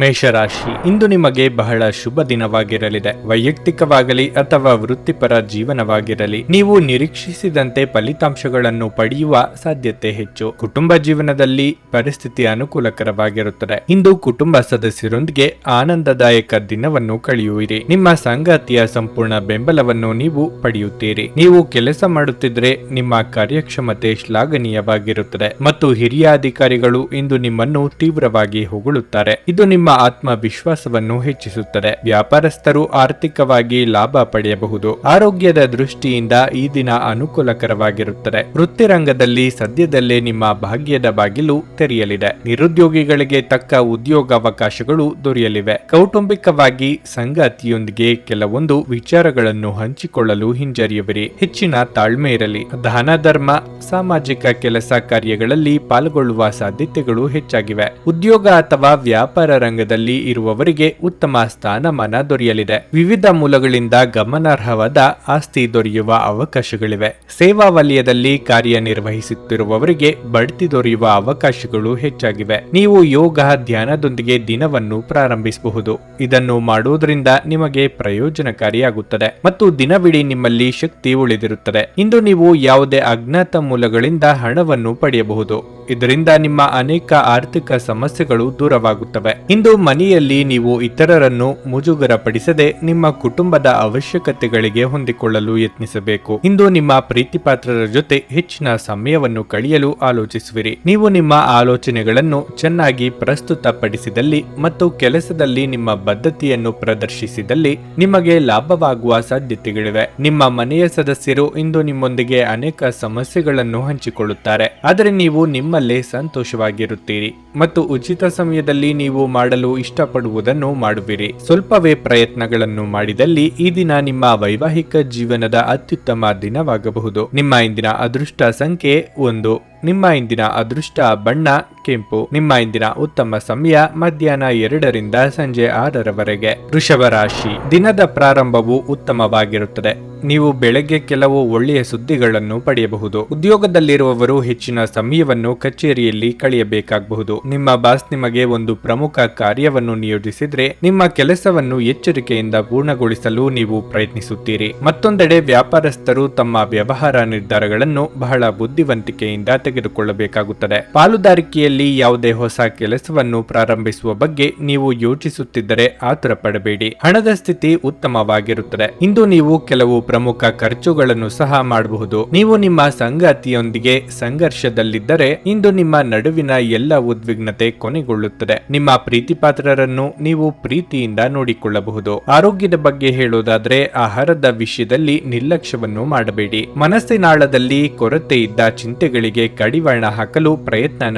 ಮೇಷರಾಶಿ. ಇಂದು ನಿಮಗೆ ಬಹಳ ಶುಭ ದಿನವಾಗಿರಲಿದೆ. ವೈಯಕ್ತಿಕವಾಗಲಿ ಅಥವಾ ವೃತ್ತಿಪರ ಜೀವನವಾಗಿರಲಿ, ನೀವು ನಿರೀಕ್ಷಿಸಿದಂತೆ ಫಲಿತಾಂಶಗಳನ್ನು ಪಡೆಯುವ ಸಾಧ್ಯತೆ ಹೆಚ್ಚು. ಕುಟುಂಬ ಜೀವನದಲ್ಲಿ ಪರಿಸ್ಥಿತಿ ಅನುಕೂಲಕರವಾಗಿರುತ್ತದೆ. ಇಂದು ಕುಟುಂಬ ಸದಸ್ಯರೊಂದಿಗೆ ಆನಂದದಾಯಕ ದಿನವನ್ನು ಕಳೆಯುವಿರಿ. ನಿಮ್ಮ ಸಂಗಾತಿಯ ಸಂಪೂರ್ಣ ಬೆಂಬಲವನ್ನು ನೀವು ಪಡೆಯುತ್ತೀರಿ. ನೀವು ಕೆಲಸ ಮಾಡುತ್ತಿದ್ರೆ ನಿಮ್ಮ ಕಾರ್ಯಕ್ಷಮತೆ ಶ್ಲಾಘನೀಯವಾಗಿರುತ್ತದೆ. ಮತ್ತು ಹಿರಿಯ ಅಧಿಕಾರಿಗಳು ಇಂದು ನಿಮ್ಮನ್ನು ತೀವ್ರವಾಗಿ ಹೊಗಳುತ್ತಾರೆ. ಇದು ನಿಮ್ಮ ಆತ್ಮವಿಶ್ವಾಸವನ್ನು ಹೆಚ್ಚಿಸುತ್ತದೆ. ವ್ಯಾಪಾರಸ್ಥರು ಆರ್ಥಿಕವಾಗಿ ಲಾಭ ಪಡೆಯಬಹುದು. ಆರೋಗ್ಯದ ದೃಷ್ಟಿಯಿಂದ ಈ ದಿನ ಅನುಕೂಲಕರವಾಗಿರುತ್ತದೆ. ವೃತ್ತಿರಂಗದಲ್ಲಿ ಸದ್ಯದಲ್ಲೇ ನಿಮ್ಮ ಭಾಗ್ಯದ ಬಾಗಿಲು ತೆರೆಯಲಿದೆ. ನಿರುದ್ಯೋಗಿಗಳಿಗೆ ತಕ್ಕ ಉದ್ಯೋಗಾವಕಾಶಗಳು ದೊರೆಯಲಿವೆ. ಕೌಟುಂಬಿಕವಾಗಿ ಸಂಗಾತಿಯೊಂದಿಗೆ ಕೆಲವೊಂದು ವಿಚಾರಗಳನ್ನು ಹಂಚಿಕೊಳ್ಳಲು ಹಿಂಜರಿಯುವಿರಿ. ಹೆಚ್ಚಿನ ತಾಳ್ಮೆ ಇರಲಿ. ದಾನ, ಧರ್ಮ, ಸಾಮಾಜಿಕ ಕೆಲಸ ಕಾರ್ಯಗಳಲ್ಲಿ ಪಾಲ್ಗೊಳ್ಳುವ ಸಾಧ್ಯತೆಗಳು ಹೆಚ್ಚಾಗಿವೆ. ಉದ್ಯೋಗ ಅಥವಾ ವ್ಯಾಪಾರ ರಂಗದಲ್ಲಿ ಇರುವವರಿಗೆ ಉತ್ತಮ ಸ್ಥಾನಮಾನ ದೊರೆಯಲಿದೆ. ವಿವಿಧ ಮೂಲಗಳಿಂದ ಗಮನಾರ್ಹವಾದ ಆಸ್ತಿ ದೊರೆಯುವ ಅವಕಾಶಗಳಿವೆ. ಸೇವಾ ವಲಯದಲ್ಲಿ ಕಾರ್ಯನಿರ್ವಹಿಸುತ್ತಿರುವವರಿಗೆ ಬಡ್ತಿ ದೊರೆಯುವ ಅವಕಾಶಗಳು ಹೆಚ್ಚಾಗಿವೆ. ನೀವು ಯೋಗ, ಧ್ಯಾನದೊಂದಿಗೆ ದಿನವನ್ನು ಪ್ರಾರಂಭಿಸಬಹುದು. ಇದನ್ನು ಮಾಡುವುದರಿಂದ ನಿಮಗೆ ಪ್ರಯೋಜನಕಾರಿಯಾಗುತ್ತದೆ ಮತ್ತು ದಿನವಿಡೀ ನಿಮ್ಮಲ್ಲಿ ಶಕ್ತಿ ಉಳಿದಿರುತ್ತದೆ. ಇಂದು ನೀವು ಯಾವುದೇ ಅಜ್ಞಾತ ಮೂಲಗಳಿಂದ ಹಣವನ್ನು ಪಡೆಯಬಹುದು. ಇದರಿಂದ ನಿಮ್ಮ ಅನೇಕ ಆರ್ಥಿಕ ಸಮಸ್ಯೆಗಳು ದೂರವಾಗುತ್ತವೆ. ಇಂದು ಮನೆಯಲ್ಲಿ ನೀವು ಇತರರನ್ನು ಮುಜುಗರಪಡಿಸದೆ ನಿಮ್ಮ ಕುಟುಂಬದ ಅವಶ್ಯಕತೆಗಳಿಗೆ ಹೊಂದಿಕೊಳ್ಳಲು ಯತ್ನಿಸಬೇಕು. ಇಂದು ನಿಮ್ಮ ಪ್ರೀತಿಪಾತ್ರರ ಜೊತೆ ಹೆಚ್ಚಿನ ಸಮಯವನ್ನು ಕಳೆಯಲು ಆಲೋಚಿಸುವಿರಿ. ನೀವು ನಿಮ್ಮ ಆಲೋಚನೆಗಳನ್ನು ಚೆನ್ನಾಗಿ ಪ್ರಸ್ತುತಪಡಿಸಿದಲ್ಲಿ ಮತ್ತು ಕೆಲಸದಲ್ಲಿ ನಿಮ್ಮ ಬದ್ಧತೆಯನ್ನು ಪ್ರದರ್ಶಿಸಿದಲ್ಲಿ ನಿಮಗೆ ಲಾಭವಾಗುವ ಸಾಧ್ಯತೆಗಳಿವೆ. ನಿಮ್ಮ ಮನೆಯ ಸದಸ್ಯರು ಇಂದು ನಿಮ್ಮೊಂದಿಗೆ ಅನೇಕ ಸಮಸ್ಯೆಗಳನ್ನು ಹಂಚಿಕೊಳ್ಳುತ್ತಾರೆ. ಆದರೆ ನೀವು ನಿಮ್ಮಲ್ಲೇ ಸಂತೋಷವಾಗಿರುತ್ತೀರಿ. ಮತ್ತು ಉಚಿತ ಸಮಯದಲ್ಲಿ ನೀವು ಮಾಡಲು ಇಷ್ಟಪಡುವುದನ್ನು ಮಾಡುವಿರಿ. ಸ್ವಲ್ಪವೇ ಪ್ರಯತ್ನಗಳನ್ನು ಮಾಡಿದಲ್ಲಿ ಈ ದಿನ ನಿಮ್ಮ ವೈವಾಹಿಕ ಜೀವನದ ಅತ್ಯುತ್ತಮ ದಿನವಾಗಬಹುದು. ನಿಮ್ಮ ಇಂದಿನ ಅದೃಷ್ಟ ಸಂಖ್ಯೆ ಒಂದು. ನಿಮ್ಮ ಇಂದಿನ ಅದೃಷ್ಟ ಬಣ್ಣ ಕೆಂಪು. ನಿಮ್ಮ ಇಂದಿನ ಉತ್ತಮ ಸಮಯ ಮಧ್ಯಾಹ್ನ ಎರಡರಿಂದ ಸಂಜೆ ಆರರವರೆಗೆ. ವೃಷಭ ರಾಶಿ. ದಿನದ ಪ್ರಾರಂಭವು ಉತ್ತಮವಾಗಿರುತ್ತದೆ. ನೀವು ಬೆಳಗ್ಗೆ ಕೆಲವು ಒಳ್ಳೆಯ ಸುದ್ದಿಗಳನ್ನು ಪಡೆಯಬಹುದು. ಉದ್ಯೋಗದಲ್ಲಿರುವವರು ಹೆಚ್ಚಿನ ಸಮಯವನ್ನು ಕಚೇರಿಯಲ್ಲಿ ಕಳೆಯಬೇಕಾಗಬಹುದು. ನಿಮ್ಮ ಬಾಸ್ ನಿಮಗೆ ಒಂದು ಪ್ರಮುಖ ಕಾರ್ಯವನ್ನು ನಿಯೋಜಿಸಿದ್ರೆ ನಿಮ್ಮ ಕೆಲಸವನ್ನು ಎಚ್ಚರಿಕೆಯಿಂದ ಪೂರ್ಣಗೊಳಿಸಲು ನೀವು ಪ್ರಯತ್ನಿಸುತ್ತೀರಿ. ಮತ್ತೊಂದೆಡೆ ವ್ಯಾಪಾರಸ್ಥರು ತಮ್ಮ ವ್ಯವಹಾರ ನಿರ್ಧಾರಗಳನ್ನು ಬಹಳ ಬುದ್ಧಿವಂತಿಕೆಯಿಂದ ತೆಗೆದುಕೊಳ್ಳಬೇಕಾಗುತ್ತದೆ. ಪಾಲುದಾರಿಕೆಯಲ್ಲಿ ಯಾವುದೇ ಹೊಸ ಕೆಲಸವನ್ನು ಪ್ರಾರಂಭಿಸುವ ಬಗ್ಗೆ ನೀವು ಯೋಚಿಸುತ್ತಿದ್ದರೆ ಆತುರ ಪಡಬೇಡಿ ಹಣದ ಸ್ಥಿತಿ ಉತ್ತಮವಾಗಿರುತ್ತದೆ. ಇಂದು ನೀವು ಕೆಲವು ಪ್ರಮುಖ ಖರ್ಚುಗಳನ್ನು ಸಹ ಮಾಡಬಹುದು. ನೀವು ನಿಮ್ಮ ಸಂಗಾತಿಯೊಂದಿಗೆ ಸಂಘರ್ಷದಲ್ಲಿದ್ದರೆ ಇಂದು ನಿಮ್ಮ ನಡುವಿನ ಎಲ್ಲ ಉದ್ವಿಗ್ನತೆ ಕೊನೆಗೊಳ್ಳುತ್ತದೆ. ನಿಮ್ಮ ಪ್ರೀತಿಪಾತ್ರರನ್ನು ನೀವು ಪ್ರೀತಿಯಿಂದ ನೋಡಿಕೊಳ್ಳಬಹುದು. ಆರೋಗ್ಯದ ಬಗ್ಗೆ ಹೇಳುವುದಾದ್ರೆ ಆಹಾರದ ವಿಷಯದಲ್ಲಿ ನಿರ್ಲಕ್ಷ್ಯವನ್ನು ಮಾಡಬೇಡಿ. ಮನಸ್ಸಿನಾಳದಲ್ಲಿ ಕೊರತೆ ಇದ್ದ ಚಿಂತೆಗಳಿಗೆ ಕಡಿವಾಣ ಹಾಕಲು ಪ್ರಯತ್ನ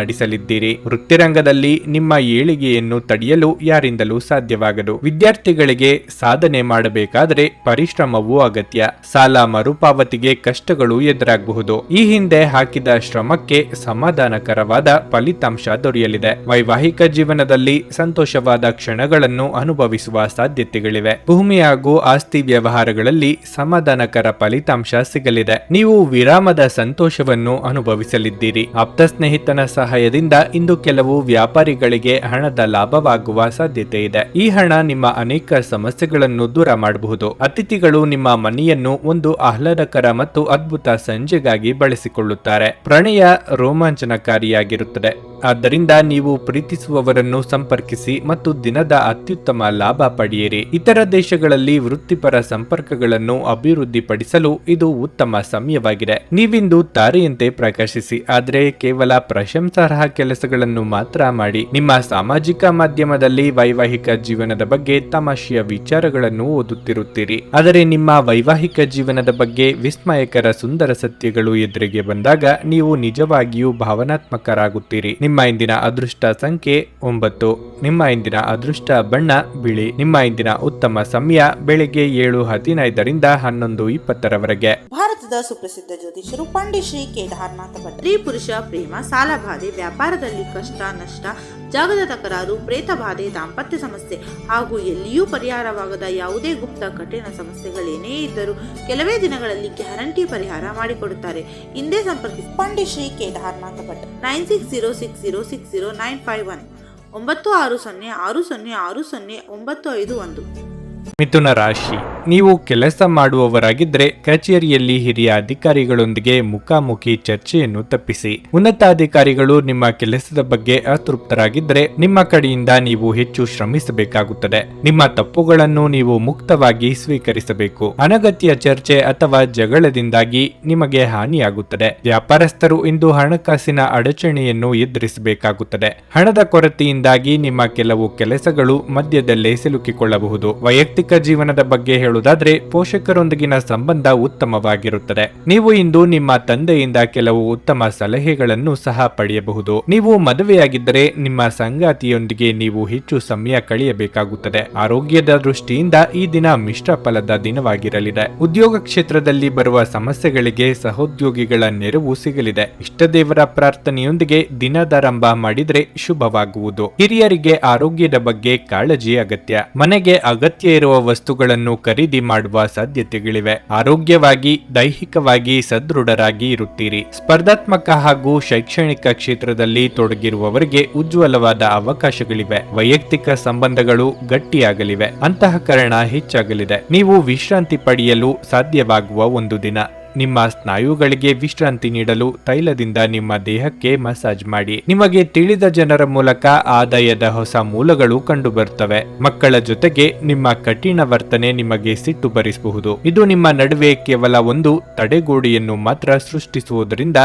ನಡೆಸಲಿದ್ದೀರಿ ವೃತ್ತಿರಂಗದಲ್ಲಿ ನಿಮ್ಮ ಏಳಿಗೆಯನ್ನು ತಡೆಯಲು ಯಾರಿಂದಲೂ ಸಾಧ್ಯವಾಗದು. ವಿದ್ಯಾರ್ಥಿಗಳಿಗೆ ಸಾಧನೆ ಮಾಡಬೇಕಾದರೆ ಪರಿಶ್ರಮವೂ ಅಗತ್ಯ. ಸಾಲ ಮರುಪಾವತಿಗೆ ಕಷ್ಟಗಳು ಎದುರಾಗಬಹುದು. ಈ ಹಿಂದೆ ಹಾಕಿದ ಶ್ರಮಕ್ಕೆ ಸಮಾಧಾನಕರವಾದ ಫಲಿತಾಂಶ ದೊರೆಯಲಿದೆ. ವೈವಾಹಿಕ ಜೀವನದಲ್ಲಿ ಸಂತೋಷವಾದ ಕ್ಷಣಗಳನ್ನು ಅನುಭವಿಸುವ ಸಾಧ್ಯತೆಗಳಿವೆ. ಭೂಮಿ ಹಾಗೂ ಆಸ್ತಿ ವ್ಯವಹಾರಗಳಲ್ಲಿ ಸಮಾಧಾನಕರ ಫಲಿತಾಂಶ ಸಿಗಲಿದೆ. ನೀವು ವಿರಾಮದ ಸಂತೋಷವನ್ನು ಅನುಭವಿಸಲಿದ್ದೀರಿ. ಆಪ್ತ ಸ್ನೇಹಿತನ ಸಹಾಯದಿಂದ ಇಂದು ಕೆಲವು ವ್ಯಾಪಾರಿಗಳಿಗೆ ಹಣದ ಲಾಭವಾಗುವ ಸಾಧ್ಯತೆ ಇದೆ. ಈ ಹಣ ನಿಮ್ಮ ಅನೇಕ ಸಮಸ್ಯೆಗಳನ್ನು ದೂರ ಮಾಡಬಹುದು. ಅತಿಥಿಗಳು ನಿಮ್ಮ ಮನೆಯನ್ನು ಒಂದು ಆಹ್ಲಾದಕರ ಮತ್ತು ಅದ್ಭುತ ಸಂಜೆಗಾಗಿ ಬಳಸಿಕೊಳ್ಳುತ್ತಾರೆ. ಪ್ರಣಯ ರೋಮಾಂಚನಕಾರಿಯಾಗಿರುತ್ತದೆ. ಆದ್ದರಿಂದ ನೀವು ಪ್ರೀತಿಸುವವರನ್ನು ಸಂಪರ್ಕಿಸಿ ಮತ್ತು ದಿನದ ಅತ್ಯುತ್ತಮ ಲಾಭ ಪಡೆಯಿರಿ. ಇತರ ದೇಶಗಳಲ್ಲಿ ವೃತ್ತಿಪರ ಸಂಪರ್ಕಗಳನ್ನು ಅಭಿವೃದ್ಧಿಪಡಿಸಲು ಇದು ಉತ್ತಮ ಸಮಯವಾಗಿದೆ. ನೀವಿಂದು ತಾರೆಯಂತೆ ಪ್ರಕಾಶಿಸಿ, ಆದರೆ ಕೇವಲ ಪ್ರಶಂಸಾರ್ಹ ಕೆಲಸಗಳನ್ನು ಮಾತ್ರ ಮಾಡಿ. ನಿಮ್ಮ ಸಾಮಾಜಿಕ ಮಾಧ್ಯಮದಲ್ಲಿ ವೈವಾಹಿಕ ಜೀವನದ ಬಗ್ಗೆ ತಮಾಷೆಯ ವಿಚಾರಗಳನ್ನು ಓದುತ್ತಿರುತ್ತೀರಿ. ಆದರೆ ನಿಮ್ಮ ವೈವಾಹಿಕ ಜೀವನದ ಬಗ್ಗೆ ವಿಸ್ಮಯಕರ ಸುಂದರ ಸತ್ಯಗಳು ಎದುರಿಗೆ ಬಂದಾಗ ನೀವು ನಿಜವಾಗಿಯೂ ಭಾವನಾತ್ಮಕರಾಗುತ್ತೀರಿ. ನಿಮ್ಮ ಇಂದಿನ ಅದೃಷ್ಟ ಸಂಖ್ಯೆ ಒಂಬತ್ತು. ನಿಮ್ಮ ಇಂದಿನ ಅದೃಷ್ಟ ಬಣ್ಣ ಬಿಳಿ. ನಿಮ್ಮ ಇಂದಿನ ಉತ್ತಮ ಸಮಯ ಬೆಳಿಗ್ಗೆ ಏಳು ಹದಿನೈದರಿಂದ ಹನ್ನೊಂದು ಇಪ್ಪತ್ತರವರೆಗೆ. ಭಾರತದ ಸುಪ್ರಸಿದ್ಧ ಜ್ಯೋತಿಷರು ಪಂಡಿತ್ ಶ್ರೀ ಕೇದಾರನಾಥ ಭಟ್. ಸ್ತ್ರೀ ಪುರುಷ ಪ್ರೇಮ ಸಾಲಬಾಧೆ ವ್ಯಾಪಾರ ವ್ಯಾಪಾರದಲ್ಲಿ ಕಷ್ಟ ನಷ್ಟ ಜಾಗದ ತಕರಾರು ಪ್ರೇತ ಬಾಧೆ ದಾಂಪತ್ಯ ಸಮಸ್ಯೆ ಹಾಗೂ ಎಲ್ಲಿಯೂ ಪರಿಹಾರವಾಗದ ಯಾವುದೇ ಗುಪ್ತ ಕಠಿಣ ಸಮಸ್ಯೆಗಳೇನೇ ಇದ್ದರೂ ಕೆಲವೇ ದಿನಗಳಲ್ಲಿ ಗ್ಯಾರಂಟಿ ಪರಿಹಾರ ಮಾಡಿಕೊಡುತ್ತಾರೆ. ಹಿಂದೆ ಸಂಪರ್ಕಿಸಿ. Pandit Shri Kedarnath Bhat. Nine six zero six zero six zero nine five one. ಒಂಬತ್ತು ಆರು ಸೊನ್ನೆ ಆರು ಸೊನ್ನೆ ಆರು ಸೊನ್ನೆ ಒಂಬತ್ತು ಐದು ಒಂದು. ಮಿಥುನ ರಾಶಿ. ನೀವು ಕೆಲಸ ಮಾಡುವವರಾಗಿದ್ದರೆ ಕಚೇರಿಯಲ್ಲಿ ಹಿರಿಯ ಅಧಿಕಾರಿಗಳೊಂದಿಗೆ ಮುಖಾಮುಖಿ ಚರ್ಚೆಯನ್ನು ತಪ್ಪಿಸಿ. ಉನ್ನತಾಧಿಕಾರಿಗಳು ನಿಮ್ಮ ಕೆಲಸದ ಬಗ್ಗೆ ಅತೃಪ್ತರಾಗಿದ್ದರೆ ನಿಮ್ಮ ಕಡೆಯಿಂದ ನೀವು ಹೆಚ್ಚು ಶ್ರಮಿಸಬೇಕಾಗುತ್ತದೆ. ನಿಮ್ಮ ತಪ್ಪುಗಳನ್ನು ನೀವು ಮುಕ್ತವಾಗಿ ಸ್ವೀಕರಿಸಬೇಕು. ಅನಗತ್ಯ ಚರ್ಚೆ ಅಥವಾ ಜಗಳದಿಂದಾಗಿ ನಿಮಗೆ ಹಾನಿಯಾಗುತ್ತದೆ. ವ್ಯಾಪಾರಸ್ಥರು ಇಂದು ಹಣಕಾಸಿನ ಅಡಚಣೆಯನ್ನು ಎದುರಿಸಬೇಕಾಗುತ್ತದೆ. ಹಣದ ಕೊರತೆಯಿಂದಾಗಿ ನಿಮ್ಮ ಕೆಲವು ಕೆಲಸಗಳು ಮಧ್ಯದಲ್ಲೇ ಸಿಲುಕಿಕೊಳ್ಳಬಹುದು. ವೈಯಕ್ತಿಕ ಜೀವನದ ಬಗ್ಗೆ ಹೇಳುವುದಾದ್ರೆ ಪೋಷಕರೊಂದಿಗಿನ ಸಂಬಂಧ ಉತ್ತಮವಾಗಿರುತ್ತದೆ. ನೀವು ಇಂದು ನಿಮ್ಮ ತಂದೆಯಿಂದ ಕೆಲವು ಉತ್ತಮ ಸಲಹೆಗಳನ್ನು ಸಹ ಪಡೆಯಬಹುದು. ನೀವು ಮದುವೆಯಾಗಿದ್ದರೆ ನಿಮ್ಮ ಸಂಗಾತಿಯೊಂದಿಗೆ ನೀವು ಹೆಚ್ಚು ಸಮಯ ಕಳೆಯಬೇಕಾಗುತ್ತದೆ. ಆರೋಗ್ಯದ ದೃಷ್ಟಿಯಿಂದ ಈ ದಿನ ಮಿಶ್ರ ಫಲದ ದಿನವಾಗಿರಲಿದೆ. ಉದ್ಯೋಗ ಕ್ಷೇತ್ರದಲ್ಲಿ ಬರುವ ಸಮಸ್ಯೆಗಳಿಗೆ ಸಹೋದ್ಯೋಗಿಗಳ ನೆರವು ಸಿಗಲಿದೆ. ಇಷ್ಟದೇವರ ಪ್ರಾರ್ಥನೆಯೊಂದಿಗೆ ದಿನದಾರಂಭ ಮಾಡಿದ್ರೆ ಶುಭವಾಗುವುದು. ಹಿರಿಯರಿಗೆ ಆರೋಗ್ಯದ ಬಗ್ಗೆ ಕಾಳಜಿ ಅಗತ್ಯ. ಮನೆಗೆ ಅಗತ್ಯ ಇರುವ ವಸ್ತುಗಳನ್ನು ಖರೀದಿ ಮಾಡುವ ಸಾಧ್ಯತೆಗಳಿವೆ. ಆರೋಗ್ಯವಾಗಿ, ದೈಹಿಕವಾಗಿ ಸದೃಢರಾಗಿ ಇರುತ್ತೀರಿ. ಸ್ಪರ್ಧಾತ್ಮಕ ಹಾಗೂ ಶೈಕ್ಷಣಿಕ ಕ್ಷೇತ್ರದಲ್ಲಿ ತೊಡಗಿರುವವರಿಗೆ ಉಜ್ವಲವಾದ ಅವಕಾಶಗಳಿವೆ. ವೈಯಕ್ತಿಕ ಸಂಬಂಧಗಳು ಗಟ್ಟಿಯಾಗಲಿವೆ. ಅಂತಃಕರಣ ಹೆಚ್ಚಾಗಲಿದೆ. ನೀವು ವಿಶ್ರಾಂತಿ ಪಡೆಯಲು ಸಾಧ್ಯವಾಗುವ ಒಂದು ದಿನ. ನಿಮ್ಮ ಸ್ನಾಯುಗಳಿಗೆ ವಿಶ್ರಾಂತಿ ನೀಡಲು ತೈಲದಿಂದ ನಿಮ್ಮ ದೇಹಕ್ಕೆ ಮಸಾಜ್ ಮಾಡಿ. ನಿಮಗೆ ತಿಳಿದ ಜನರ ಮೂಲಕ ಆದಾಯದ ಹೊಸ ಮೂಲಗಳು ಕಂಡುಬರುತ್ತವೆ. ಮಕ್ಕಳ ಜೊತೆಗೆ ನಿಮ್ಮ ಕಠಿಣ ವರ್ತನೆ ನಿಮಗೆ ಸಿಟ್ಟು ಬರಿಸಬಹುದು ಇದು ನಿಮ್ಮ ನಡುವೆ ಕೇವಲ ಒಂದು ತಡೆಗೋಡೆಯನ್ನು ಮಾತ್ರ ಸೃಷ್ಟಿಸುವುದರಿಂದ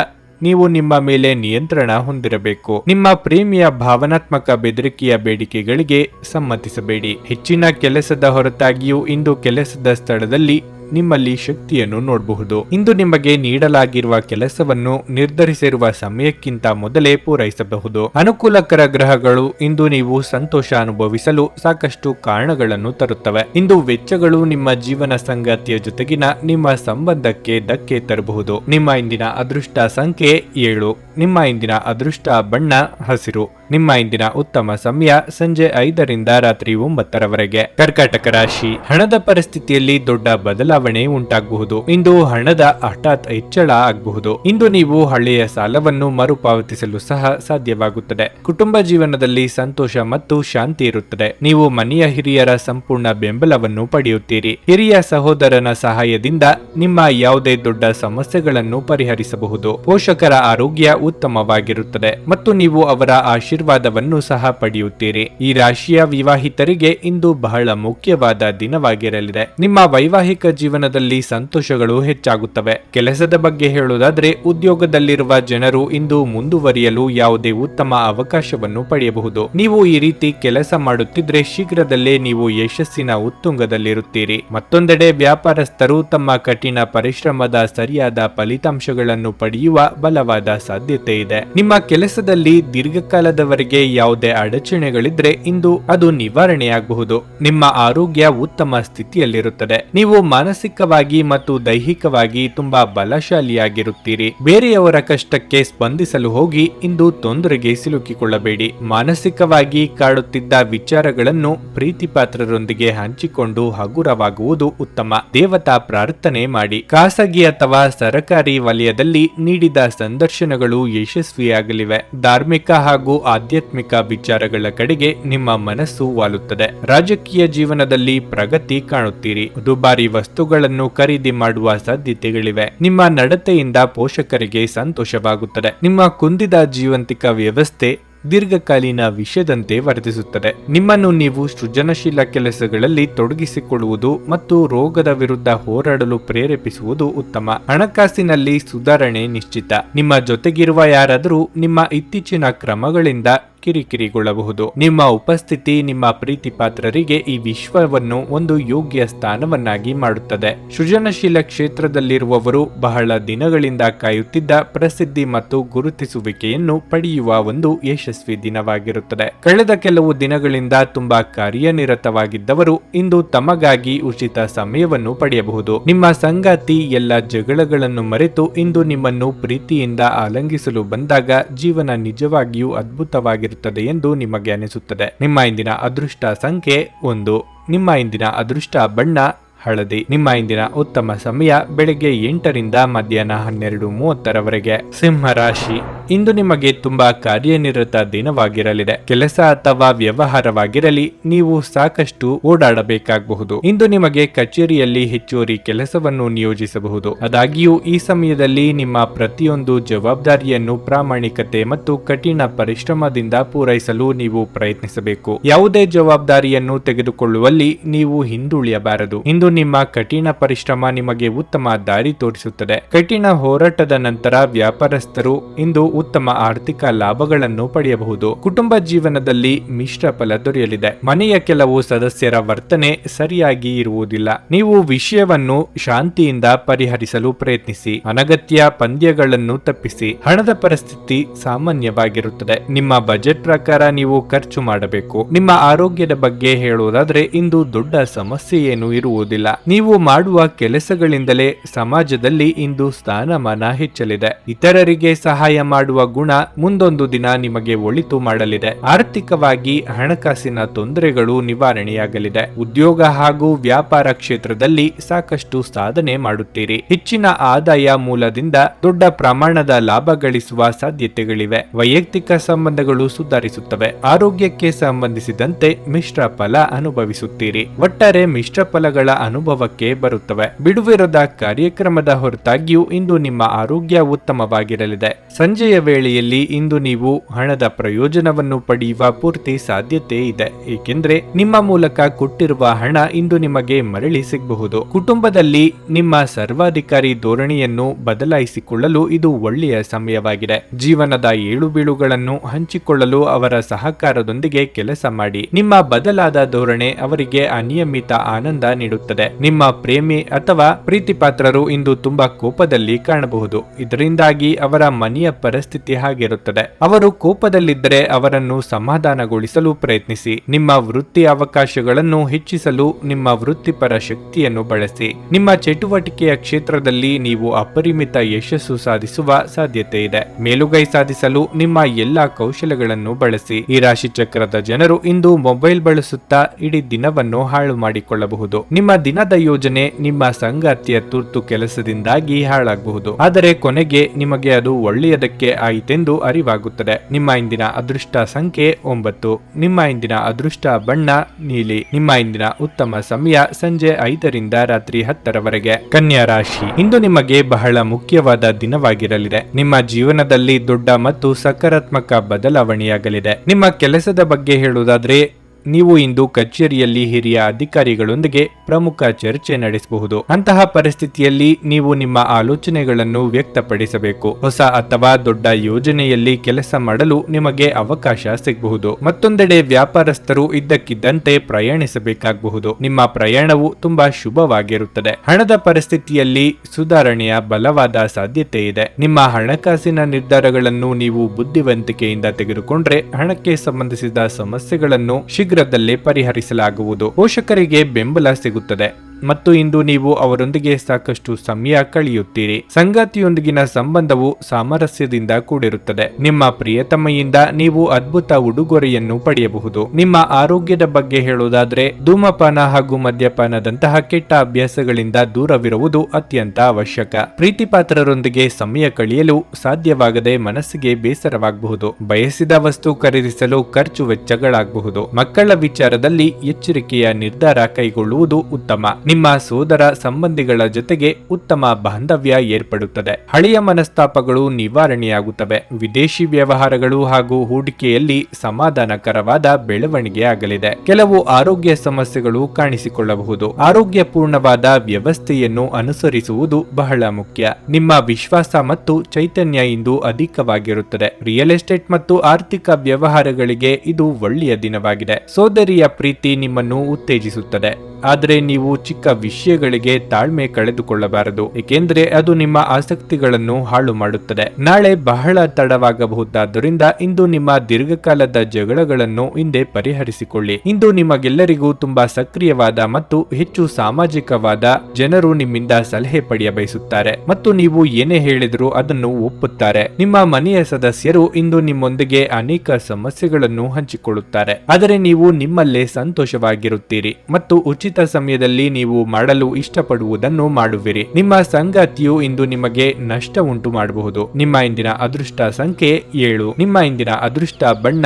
ನೀವು ನಿಮ್ಮ ಮೇಲೆ ನಿಯಂತ್ರಣ ಹೊಂದಿರಬೇಕು. ನಿಮ್ಮ ಪ್ರೇಮಿಯ ಭಾವನಾತ್ಮಕ ಬೆದರಿಕೆಯ ಬೇಡಿಕೆಗಳಿಗೆ ಸಮ್ಮತಿಸಬೇಡಿ. ಹೆಚ್ಚಿನ ಕೆಲಸದ ಹೊರತಾಗಿಯೂ ಇಂದು ಕೆಲಸದ ಸ್ಥಳದಲ್ಲಿ ನಿಮ್ಮಲ್ಲಿ ಶಕ್ತಿಯನ್ನು ನೋಡಬಹುದು. ಇಂದು ನಿಮಗೆ ನೀಡಲಾಗಿರುವ ಕೆಲಸವನ್ನು ನಿರ್ಧರಿಸಿರುವ ಸಮಯಕ್ಕಿಂತ ಮೊದಲೇ ಪೂರೈಸಬಹುದು. ಅನುಕೂಲಕರ ಗ್ರಹಗಳು ಇಂದು ನೀವು ಸಂತೋಷ ಅನುಭವಿಸಲು ಸಾಕಷ್ಟು ಕಾರಣಗಳನ್ನು ತರುತ್ತವೆ. ಇಂದು ವೆಚ್ಚಗಳು ನಿಮ್ಮ ಜೀವನ ಸಂಗಾತಿಯ ಜೊತೆಗಿನ ನಿಮ್ಮ ಸಂಬಂಧಕ್ಕೆ ಧಕ್ಕೆ ತರಬಹುದು. ನಿಮ್ಮ ಇಂದಿನ ಅದೃಷ್ಟ ಸಂಖ್ಯೆ ಏಳು. ನಿಮ್ಮ ಇಂದಿನ ಅದೃಷ್ಟ ಬಣ್ಣ ಹಸಿರು. ನಿಮ್ಮ ಇಂದಿನ ಉತ್ತಮ ಸಮಯ ಸಂಜೆ ಐದರಿಂದ ರಾತ್ರಿ ಒಂಬತ್ತರವರೆಗೆ. ಕರ್ಕಾಟಕ ರಾಶಿ. ಹಣದ ಪರಿಸ್ಥಿತಿಯಲ್ಲಿ ದೊಡ್ಡ ಬದಲಾವಣೆ ಉಂಟಾಗಬಹುದು. ಇಂದು ಹಣದ ಹಠಾತ್ ಹೆಚ್ಚಳ ಆಗಬಹುದು. ಇಂದು ನೀವು ಹಳೆಯ ಸಾಲವನ್ನು ಮರುಪಾವತಿಸಲು ಸಹ ಸಾಧ್ಯವಾಗುತ್ತದೆ. ಕುಟುಂಬ ಜೀವನದಲ್ಲಿ ಸಂತೋಷ ಮತ್ತು ಶಾಂತಿ ಇರುತ್ತದೆ. ನೀವು ಮನೆಯ ಹಿರಿಯರ ಸಂಪೂರ್ಣ ಬೆಂಬಲವನ್ನು ಪಡೆಯುತ್ತೀರಿ. ಹಿರಿಯ ಸಹೋದರನ ಸಹಾಯದಿಂದ ನಿಮ್ಮ ಯಾವುದೇ ದೊಡ್ಡ ಸಮಸ್ಯೆಗಳನ್ನು ಪರಿಹರಿಸಬಹುದು. ಪೋಷಕರ ಆರೋಗ್ಯ ಉತ್ತಮವಾಗಿರುತ್ತದೆ ಮತ್ತು ನೀವು ಅವರ ಆಶೀರ್ವಾದವನ್ನು ಸಹ ಪಡೆಯುತ್ತೀರಿ. ಈ ರಾಶಿಯ ವಿವಾಹಿತರಿಗೆ ಇಂದು ಬಹಳ ಮುಖ್ಯವಾದ ದಿನವಾಗಿರಲಿದೆ. ನಿಮ್ಮ ವೈವಾಹಿಕ ಜೀವನದಲ್ಲಿ ಸಂತೋಷಗಳು ಹೆಚ್ಚಾಗುತ್ತವೆ. ಕೆಲಸದ ಬಗ್ಗೆ ಹೇಳುವುದಾದ್ರೆ, ಉದ್ಯೋಗದಲ್ಲಿರುವ ಜನರು ಇಂದು ಮುಂದುವರಿಯಲು ಯಾವುದೇ ಉತ್ತಮ ಅವಕಾಶವನ್ನು ಪಡೆಯಬಹುದು. ನೀವು ಈ ರೀತಿ ಕೆಲಸ ಮಾಡುತ್ತಿದ್ರೆ ಶೀಘ್ರದಲ್ಲೇ ನೀವು ಯಶಸ್ಸಿನ ಉತ್ತುಂಗದಲ್ಲಿರುತ್ತೀರಿ. ಮತ್ತೊಂದೆಡೆ ವ್ಯಾಪಾರಸ್ಥರು ತಮ್ಮ ಕಠಿಣ ಪರಿಶ್ರಮದ ಸರಿಯಾದ ಫಲಿತಾಂಶಗಳನ್ನು ಪಡೆಯುವ ಬಲವಾದ ಸಾಧ್ಯತೆ ಇದೆ. ನಿಮ್ಮ ಕೆಲಸದಲ್ಲಿ ದೀರ್ಘಕಾಲದವರೆಗೆ ಯಾವುದೇ ಅಡಚಣೆಗಳಿದ್ರೆ ಇಂದು ಅದು ನಿವಾರಣೆಯಾಗಬಹುದು. ನಿಮ್ಮ ಆರೋಗ್ಯ ಉತ್ತಮ ಸ್ಥಿತಿಯಲ್ಲಿರುತ್ತದೆ. ನೀವು ಮಾನಸಿಕವಾಗಿ ಮತ್ತು ದೈಹಿಕವಾಗಿ ತುಂಬಾ ಬಲಶಾಲಿಯಾಗಿರುತ್ತೀರಿ. ಬೇರೆಯವರ ಕಷ್ಟಕ್ಕೆ ಸ್ಪಂದಿಸಲು ಹೋಗಿ ಇಂದು ತೊಂದರೆಗೆ ಸಿಲುಕಿಕೊಳ್ಳಬೇಡಿ. ಮಾನಸಿಕವಾಗಿ ಕಾಡುತ್ತಿದ್ದ ವಿಚಾರಗಳನ್ನು ಪ್ರೀತಿಪಾತ್ರರೊಂದಿಗೆ ಹಂಚಿಕೊಂಡು ಹಗುರವಾಗುವುದು ಉತ್ತಮ. ದೇವತಾ ಪ್ರಾರ್ಥನೆ ಮಾಡಿ. ಖಾಸಗಿ ಅಥವಾ ಸರಕಾರಿ ವಲಯದಲ್ಲಿ ನೀಡಿದ ಸಂದರ್ಶನಗಳು ಯಶಸ್ವಿಯಾಗಲಿವೆ. ಧಾರ್ಮಿಕ ಹಾಗೂ ಆಧ್ಯಾತ್ಮಿಕ ವಿಚಾರಗಳ ಕಡೆಗೆ ನಿಮ್ಮ ಮನಸ್ಸು ವಾಲುತ್ತದೆ. ರಾಜಕೀಯ ಜೀವನದಲ್ಲಿ ಪ್ರಗತಿ ಕಾಣುತ್ತೀರಿ. ದುಬಾರಿ ವಸ್ತುಗಳನ್ನು ಖರೀದಿ ಮಾಡುವ ಸಾಧ್ಯತೆಗಳಿವೆ. ನಿಮ್ಮ ನಡತೆಯಿಂದ ಪೋಷಕರಿಗೆ ಸಂತೋಷವಾಗುತ್ತದೆ. ನಿಮ್ಮ ಕುಂದಿದ ಜೀವಂತಿಕ ವ್ಯವಸ್ಥೆ ದೀರ್ಘಕಾಲೀನ ವಿಷಯದಂತೆ ವರ್ತಿಸುತ್ತದೆ. ನಿಮ್ಮನ್ನು ನೀವು ಸೃಜನಶೀಲ ಕೆಲಸಗಳಲ್ಲಿ ತೊಡಗಿಸಿಕೊಳ್ಳುವುದು ಮತ್ತು ರೋಗದ ವಿರುದ್ಧ ಹೋರಾಡಲು ಪ್ರೇರೇಪಿಸುವುದು ಉತ್ತಮ. ಹಣಕಾಸಿನಲ್ಲಿ ಸುಧಾರಣೆ ನಿಶ್ಚಿತ. ನಿಮ್ಮ ಜೊತೆಗಿರುವ ಯಾರಾದರೂ ನಿಮ್ಮ ಇತ್ತೀಚಿನ ಕ್ರಮಗಳಿಂದ ಕಿರಿಕಿರಿಗೊಳ್ಳಬಹುದು. ನಿಮ್ಮ ಉಪಸ್ಥಿತಿ ನಿಮ್ಮ ಪ್ರೀತಿ ಪಾತ್ರರಿಗೆ ಈ ವಿಶ್ವವನ್ನು ಒಂದು ಯೋಗ್ಯ ಸ್ಥಾನವನ್ನಾಗಿ ಮಾಡುತ್ತದೆ. ಸೃಜನಶೀಲ ಕ್ಷೇತ್ರದಲ್ಲಿರುವವರು ಬಹಳ ದಿನಗಳಿಂದ ಕಾಯುತ್ತಿದ್ದ ಪ್ರಸಿದ್ಧಿ ಮತ್ತು ಗುರುತಿಸುವಿಕೆಯನ್ನು ಪಡೆಯುವ ಒಂದು ಯಶಸ್ವಿ ದಿನವಾಗಿರುತ್ತದೆ. ಕಳೆದ ಕೆಲವು ದಿನಗಳಿಂದ ತುಂಬಾ ಕಾರ್ಯನಿರತವಾಗಿದ್ದವರು ಇಂದು ತಮಗಾಗಿ ಉಚಿತ ಸಮಯವನ್ನು ಪಡೆಯಬಹುದು. ನಿಮ್ಮ ಸಂಗಾತಿ ಎಲ್ಲ ಜಗಳಗಳನ್ನು ಮರೆತು ಇಂದು ನಿಮ್ಮನ್ನು ಪ್ರೀತಿಯಿಂದ ಆಲಂಗಿಸಲು ಬಂದಾಗ ಜೀವನ ನಿಜವಾಗಿಯೂ ಅದ್ಭುತವಾಗಿರುತ್ತದೆ. ಎಂದು ನಿಮಗೆ ಅನಿಸುತ್ತದೆ. ನಿಮ್ಮ ಇಂದಿನ ಅದೃಷ್ಟ ಸಂಖ್ಯೆ ಒಂದು. ನಿಮ್ಮ ಇಂದಿನ ಅದೃಷ್ಟ ಬಣ್ಣ ಹಳದಿ. ನಿಮ್ಮ ಇಂದಿನ ಉತ್ತಮ ಸಮಯ ಬೆಳಿಗ್ಗೆ ಎಂಟರಿಂದ ಮಧ್ಯಾಹ್ನ ಹನ್ನೆರಡು ಮೂವತ್ತರವರೆಗೆ. ಸಿಂಹ ರಾಶಿ. ಇಂದು ನಿಮಗೆ ತುಂಬಾ ಕಾರ್ಯನಿರತ ದಿನವಾಗಿರಲಿದೆ. ಕೆಲಸ ಅಥವಾ ವ್ಯವಹಾರವಾಗಿರಲಿ, ನೀವು ಸಾಕಷ್ಟು ಓಡಾಡಬೇಕಾಗಬಹುದು. ಇಂದು ನಿಮಗೆ ಕಚೇರಿಯಲ್ಲಿ ಹೆಚ್ಚುವರಿ ಕೆಲಸವನ್ನು ನಿಯೋಜಿಸಬಹುದು. ಅದಾಗಿಯೂ ಈ ಸಮಯದಲ್ಲಿ ನಿಮ್ಮ ಪ್ರತಿಯೊಂದು ಜವಾಬ್ದಾರಿಯನ್ನು ಪ್ರಾಮಾಣಿಕತೆ ಮತ್ತು ಕಠಿಣ ಪರಿಶ್ರಮದಿಂದ ಪೂರೈಸಲು ನೀವು ಪ್ರಯತ್ನಿಸಬೇಕು. ಯಾವುದೇ ಜವಾಬ್ದಾರಿಯನ್ನು ತೆಗೆದುಕೊಳ್ಳುವಲ್ಲಿ ನೀವು ಹಿಂದುಳಿಯಬಾರದು. ಇಂದು ನಿಮ್ಮ ಕಠಿಣ ಪರಿಶ್ರಮ ನಿಮಗೆ ಉತ್ತಮ ದಾರಿ ತೋರಿಸುತ್ತದೆ. ಕಠಿಣ ಹೋರಾಟದ ನಂತರ ವ್ಯಾಪಾರಸ್ಥರು ಇಂದು ಉತ್ತಮ ಆರ್ಥಿಕ ಲಾಭಗಳನ್ನು ಪಡೆಯಬಹುದು. ಕುಟುಂಬ ಜೀವನದಲ್ಲಿ ಮಿಶ್ರ ಫಲ ದೊರೆಯಲಿದೆ. ಮನೆಯ ಕೆಲವು ಸದಸ್ಯರ ವರ್ತನೆ ಸರಿಯಾಗಿ ಇರುವುದಿಲ್ಲ. ನೀವು ವಿಷಯವನ್ನು ಶಾಂತಿಯಿಂದ ಪರಿಹರಿಸಲು ಪ್ರಯತ್ನಿಸಿ. ಅನಗತ್ಯ ಪಂದ್ಯಗಳನ್ನು ತಪ್ಪಿಸಿ. ಹಣದ ಪರಿಸ್ಥಿತಿ ಸಾಮಾನ್ಯವಾಗಿರುತ್ತದೆ. ನಿಮ್ಮ ಬಜೆಟ್ ಪ್ರಕಾರ ನೀವು ಖರ್ಚು ಮಾಡಬೇಕು. ನಿಮ್ಮ ಆರೋಗ್ಯದ ಬಗ್ಗೆ ಹೇಳುವುದಾದ್ರೆ ಇಂದು ದೊಡ್ಡ ಸಮಸ್ಯೆ ಏನು ಇರುವುದಿಲ್ಲ. ನೀವು ಮಾಡುವ ಕೆಲಸಗಳಿಂದಲೇ ಸಮಾಜದಲ್ಲಿ ಇಂದು ಸ್ಥಾನಮಾನ ಹೆಚ್ಚಲಿದೆ. ಇತರರಿಗೆ ಸಹಾಯ ಮಾಡುವ ಗುಣ ಮುಂದೊಂದು ದಿನ ನಿಮಗೆ ಒಳಿತು ಮಾಡಲಿದೆ. ಆರ್ಥಿಕವಾಗಿ ಹಣಕಾಸಿನ ತೊಂದರೆಗಳು ನಿವಾರಣೆಯಾಗಲಿದೆ. ಉದ್ಯೋಗ ಹಾಗೂ ವ್ಯಾಪಾರ ಕ್ಷೇತ್ರದಲ್ಲಿ ಸಾಕಷ್ಟು ಸಾಧನೆ ಮಾಡುತ್ತೀರಿ. ಹೆಚ್ಚಿನ ಆದಾಯ ಮೂಲದಿಂದ ದೊಡ್ಡ ಪ್ರಮಾಣದ ಲಾಭ ಗಳಿಸುವ ಸಾಧ್ಯತೆಗಳಿವೆ. ವೈಯಕ್ತಿಕ ಸಂಬಂಧಗಳು ಸುಧಾರಿಸುತ್ತವೆ. ಆರೋಗ್ಯಕ್ಕೆ ಸಂಬಂಧಿಸಿದಂತೆ ಮಿಶ್ರ ಫಲ ಅನುಭವಿಸುತ್ತೀರಿ. ಒಟ್ಟಾರೆ ಮಿಶ್ರ ಫಲಗಳ ಅನುಭವಕ್ಕೆ ಬರುತ್ತವೆ. ಬಿಡುವಿರದ ಕಾರ್ಯಕ್ರಮದ ಹೊರತಾಗಿಯೂ ಇಂದು ನಿಮ್ಮ ಆರೋಗ್ಯ ಉತ್ತಮವಾಗಿರಲಿದೆ. ಸಂಜೆಯ ವೇಳೆಯಲ್ಲಿ ಇಂದು ನೀವು ಹಣದ ಪ್ರಯೋಜನವನ್ನು ಪಡೆಯುವ ಪೂರ್ತಿ ಸಾಧ್ಯತೆ ಇದೆ. ಏಕೆಂದ್ರೆ ನಿಮ್ಮ ಮೂಲಕ ಕೊಟ್ಟಿರುವ ಹಣ ಇಂದು ನಿಮಗೆ ಮರಳಿ ಸಿಗಬಹುದು. ಕುಟುಂಬದಲ್ಲಿ ನಿಮ್ಮ ಸರ್ವಾಧಿಕಾರಿ ಧೋರಣೆಯನ್ನು ಬದಲಾಯಿಸಿಕೊಳ್ಳಲು ಇದು ಒಳ್ಳೆಯ ಸಮಯವಾಗಿದೆ. ಜೀವನದ ಏಳು ಬೀಳುಗಳನ್ನು ಹಂಚಿಕೊಳ್ಳಲು ಅವರ ಸಹಕಾರದೊಂದಿಗೆ ಕೆಲಸ ಮಾಡಿ. ನಿಮ್ಮ ಬದಲಾದ ಧೋರಣೆ ಅವರಿಗೆ ಅನಿಯಮಿತ ಆನಂದ ನೀಡುತ್ತದೆ. ನಿಮ್ಮ ಪ್ರೇಮಿ ಅಥವಾ ಪ್ರೀತಿಪಾತ್ರರು ಇಂದು ತುಂಬಾ ಕೋಪದಲ್ಲಿ ಕಾಣಬಹುದು. ಇದರಿಂದಾಗಿ ಅವರ ಮನೆಯ ಪರಿಸ್ಥಿತಿ ಹಾಗಿರುತ್ತದೆ. ಅವರು ಕೋಪದಲ್ಲಿದ್ದರೆ ಅವರನ್ನು ಸಮಾಧಾನಗೊಳಿಸಲು ಪ್ರಯತ್ನಿಸಿ. ನಿಮ್ಮ ವೃತ್ತಿ ಅವಕಾಶಗಳನ್ನು ಹೆಚ್ಚಿಸಲು ನಿಮ್ಮ ವೃತ್ತಿಪರ ಶಕ್ತಿಯನ್ನು ಬಳಸಿ. ನಿಮ್ಮ ಚಟುವಟಿಕೆಯ ಕ್ಷೇತ್ರದಲ್ಲಿ ನೀವು ಅಪರಿಮಿತ ಯಶಸ್ಸು ಸಾಧಿಸುವ ಸಾಧ್ಯತೆ ಇದೆ. ಮೇಲುಗೈ ಸಾಧಿಸಲು ನಿಮ್ಮ ಎಲ್ಲಾ ಕೌಶಲಗಳನ್ನು ಬಳಸಿ. ಈ ರಾಶಿ ಚಕ್ರದ ಜನರು ಇಂದು ಮೊಬೈಲ್ ಬಳಸುತ್ತಾ ಇಡೀ ದಿನವನ್ನು ಹಾಳು ಮಾಡಿಕೊಳ್ಳಬಹುದು. ನಿಮ್ಮ ದಿನದ ಯೋಜನೆ ನಿಮ್ಮ ಸಂಗಾತಿಯ ತುರ್ತು ಕೆಲಸದಿಂದಾಗಿ ಹಾಳಾಗಬಹುದು. ಆದರೆ ಕೊನೆಗೆ ನಿಮಗೆ ಅದು ಒಳ್ಳೆಯದಕ್ಕೆ ಆಯಿತೆಂದು ಅರಿವಾಗುತ್ತದೆ. ನಿಮ್ಮ ಇಂದಿನ ಅದೃಷ್ಟ ಸಂಖ್ಯೆ ಒಂಬತ್ತು. ನಿಮ್ಮ ಇಂದಿನ ಅದೃಷ್ಟ ಬಣ್ಣ ನೀಲಿ. ನಿಮ್ಮ ಇಂದಿನ ಉತ್ತಮ ಸಮಯ ಸಂಜೆ ಐದರಿಂದ ರಾತ್ರಿ ಹತ್ತರವರೆಗೆ. ಕನ್ಯಾ ರಾಶಿ. ಇಂದು ನಿಮಗೆ ಬಹಳ ಮುಖ್ಯವಾದ ದಿನವಾಗಿರಲಿದೆ. ನಿಮ್ಮ ಜೀವನದಲ್ಲಿ ದೊಡ್ಡ ಮತ್ತು ಸಕಾರಾತ್ಮಕ ಬದಲಾವಣೆಯಾಗಲಿದೆ. ನಿಮ್ಮ ಕೆಲಸದ ಬಗ್ಗೆ ಹೇಳುವುದಾದ್ರೆ ನೀವು ಇಂದು ಕಚೇರಿಯಲ್ಲಿ ಹಿರಿಯ ಅಧಿಕಾರಿಗಳೊಂದಿಗೆ ಪ್ರಮುಖ ಚರ್ಚೆ ನಡೆಸಬಹುದು. ಅಂತಹ ಪರಿಸ್ಥಿತಿಯಲ್ಲಿ ನೀವು ನಿಮ್ಮ ಆಲೋಚನೆಗಳನ್ನು ವ್ಯಕ್ತಪಡಿಸಬೇಕು. ಹೊಸ ಅಥವಾ ದೊಡ್ಡ ಯೋಜನೆಯಲ್ಲಿ ಕೆಲಸ ಮಾಡಲು ನಿಮಗೆ ಅವಕಾಶ ಸಿಗಬಹುದು. ಮತ್ತೊಂದೆಡೆ ವ್ಯಾಪಾರಸ್ಥರು ಇದ್ದಕ್ಕಿದ್ದಂತೆ ಪ್ರಯಾಣಿಸಬೇಕಾಗಬಹುದು. ನಿಮ್ಮ ಪ್ರಯಾಣವು ತುಂಬಾ ಶುಭವಾಗಿರುತ್ತದೆ. ಹಣದ ಪರಿಸ್ಥಿತಿಯಲ್ಲಿ ಸುಧಾರಣೆಯ ಬಲವಾದ ಸಾಧ್ಯತೆ ಇದೆ. ನಿಮ್ಮ ಹಣಕಾಸಿನ ನಿರ್ಧಾರಗಳನ್ನು ನೀವು ಬುದ್ಧಿವಂತಿಕೆಯಿಂದ ತೆಗೆದುಕೊಂಡ್ರೆ ಹಣಕ್ಕೆ ಸಂಬಂಧಿಸಿದ ಸಮಸ್ಯೆಗಳನ್ನು ಶೀಘ್ರದಲ್ಲೇ ಪರಿಹರಿಸಲಾಗುವುದು. ಪೋಷಕರಿಗೆ ಬೆಂಬಲ ಸಿಗುತ್ತದೆ. ಮತ್ತು ಇಂದು ನೀವು ಅವರೊಂದಿಗೆ ಸಾಕಷ್ಟು ಸಮಯ ಕಳೆಯುತ್ತೀರಿ. ಸಂಗಾತಿಯೊಂದಿಗಿನ ಸಂಬಂಧವು ಸಾಮರಸ್ಯದಿಂದ ಕೂಡಿರುತ್ತದೆ. ನಿಮ್ಮ ಪ್ರಿಯತಮೆಯಿಂದ ನೀವು ಅದ್ಭುತ ಉಡುಗೊರೆಯನ್ನು ಪಡೆಯಬಹುದು. ನಿಮ್ಮ ಆರೋಗ್ಯದ ಬಗ್ಗೆ ಹೇಳುವುದಾದ್ರೆ, ಧೂಮಪಾನ ಹಾಗೂ ಮದ್ಯಪಾನದಂತಹ ಕೆಟ್ಟ ಅಭ್ಯಾಸಗಳಿಂದ ದೂರವಿರುವುದು ಅತ್ಯಂತ ಅವಶ್ಯಕ. ಪ್ರೀತಿಪಾತ್ರರೊಂದಿಗೆ ಸಮಯ ಕಳೆಯಲು ಸಾಧ್ಯವಾಗದೆ ಮನಸ್ಸಿಗೆ ಬೇಸರವಾಗಬಹುದು. ಬಯಸಿದ ವಸ್ತು ಖರೀದಿಸಲು ಖರ್ಚು ವೆಚ್ಚಗಳಾಗಬಹುದು. ಮಕ್ಕಳ ವಿಚಾರದಲ್ಲಿ ಎಚ್ಚರಿಕೆಯ ನಿರ್ಧಾರ ಕೈಗೊಳ್ಳುವುದು ಉತ್ತಮ. ನಿಮ್ಮ ಸೋದರ ಸಂಬಂಧಿಗಳ ಜೊತೆಗೆ ಉತ್ತಮ ಬಾಂಧವ್ಯ ಏರ್ಪಡುತ್ತದೆ. ಹಳೆಯ ಮನಸ್ತಾಪಗಳು ನಿವಾರಣೆಯಾಗುತ್ತವೆ. ವಿದೇಶಿ ವ್ಯವಹಾರಗಳು ಹಾಗೂ ಹೂಡಿಕೆಯಲ್ಲಿ ಸಮಾಧಾನಕರವಾದ ಬೆಳವಣಿಗೆ ಆಗಲಿದೆ ಕೆಲವು ಆರೋಗ್ಯ ಸಮಸ್ಯೆಗಳು ಕಾಣಿಸಿಕೊಳ್ಳಬಹುದು. ಆರೋಗ್ಯಪೂರ್ಣವಾದ ವ್ಯವಸ್ಥೆಯನ್ನು ಅನುಸರಿಸುವುದು ಬಹಳ ಮುಖ್ಯ. ನಿಮ್ಮ ವಿಶ್ವಾಸ ಮತ್ತು ಚೈತನ್ಯ ಇಂದು ಅಧಿಕವಾಗಿರುತ್ತದೆ. ರಿಯಲ್ ಎಸ್ಟೇಟ್ ಮತ್ತು ಆರ್ಥಿಕ ವ್ಯವಹಾರಗಳಿಗೆ ಇದು ಒಳ್ಳೆಯ ದಿನವಾಗಿದೆ. ಸೋದರಿಯ ಪ್ರೀತಿ ನಿಮ್ಮನ್ನು ಉತ್ತೇಜಿಸುತ್ತದೆ. ಆದರೆ ನೀವು ಚಿಕ್ಕ ವಿಷಯಗಳಿಗೆ ತಾಳ್ಮೆ ಕಳೆದುಕೊಳ್ಳಬಾರದು, ಏಕೆಂದರೆ ಅದು ನಿಮ್ಮ ಆಸಕ್ತಿಗಳನ್ನು ಹಾಳು ಮಾಡುತ್ತದೆ. ನಾಳೆ ಬಹಳ ತಡವಾಗಬಹುದಾದ್ದರಿಂದ ಇಂದು ನಿಮ್ಮ ದೀರ್ಘಕಾಲದ ಜಗಳಗಳನ್ನು ಹಿಂದೆ ಪರಿಹರಿಸಿಕೊಳ್ಳಿ. ಇಂದು ನಿಮಗೆಲ್ಲರಿಗೂ ತುಂಬಾ ಸಕ್ರಿಯವಾದ ಮತ್ತು ಹೆಚ್ಚು ಸಾಮಾಜಿಕವಾದ ಜನರು ನಿಮ್ಮಿಂದ ಸಲಹೆ ಪಡೆಯ ಬಯಸುತ್ತಾರೆ ಮತ್ತು ನೀವು ಏನೇ ಹೇಳಿದರೂ ಅದನ್ನು ಒಪ್ಪುತ್ತಾರೆ. ನಿಮ್ಮ ಮನೆಯ ಸದಸ್ಯರು ಇಂದು ನಿಮ್ಮೊಂದಿಗೆ ಅನೇಕ ಸಮಸ್ಯೆಗಳನ್ನು ಹಂಚಿಕೊಳ್ಳುತ್ತಾರೆ. ಆದರೆ ನೀವು ನಿಮ್ಮಲ್ಲೇ ಸಂತೋಷವಾಗಿರುತ್ತೀರಿ ಮತ್ತು ಉಚಿತ ಸಮಯದಲ್ಲಿ ನೀವು ಮಾಡಲು ಇಷ್ಟಪಡುವುದನ್ನು ಮಾಡುವಿರಿ. ನಿಮ್ಮ ಸಂಗಾತಿಯು ಇಂದು ನಿಮಗೆ ನಷ್ಟ ಉಂಟು ಮಾಡಬಹುದು. ನಿಮ್ಮ ಇಂದಿನ ಅದೃಷ್ಟ ಸಂಖ್ಯೆ ಏಳು. ನಿಮ್ಮ ಇಂದಿನ ಅದೃಷ್ಟ ಬಣ್ಣ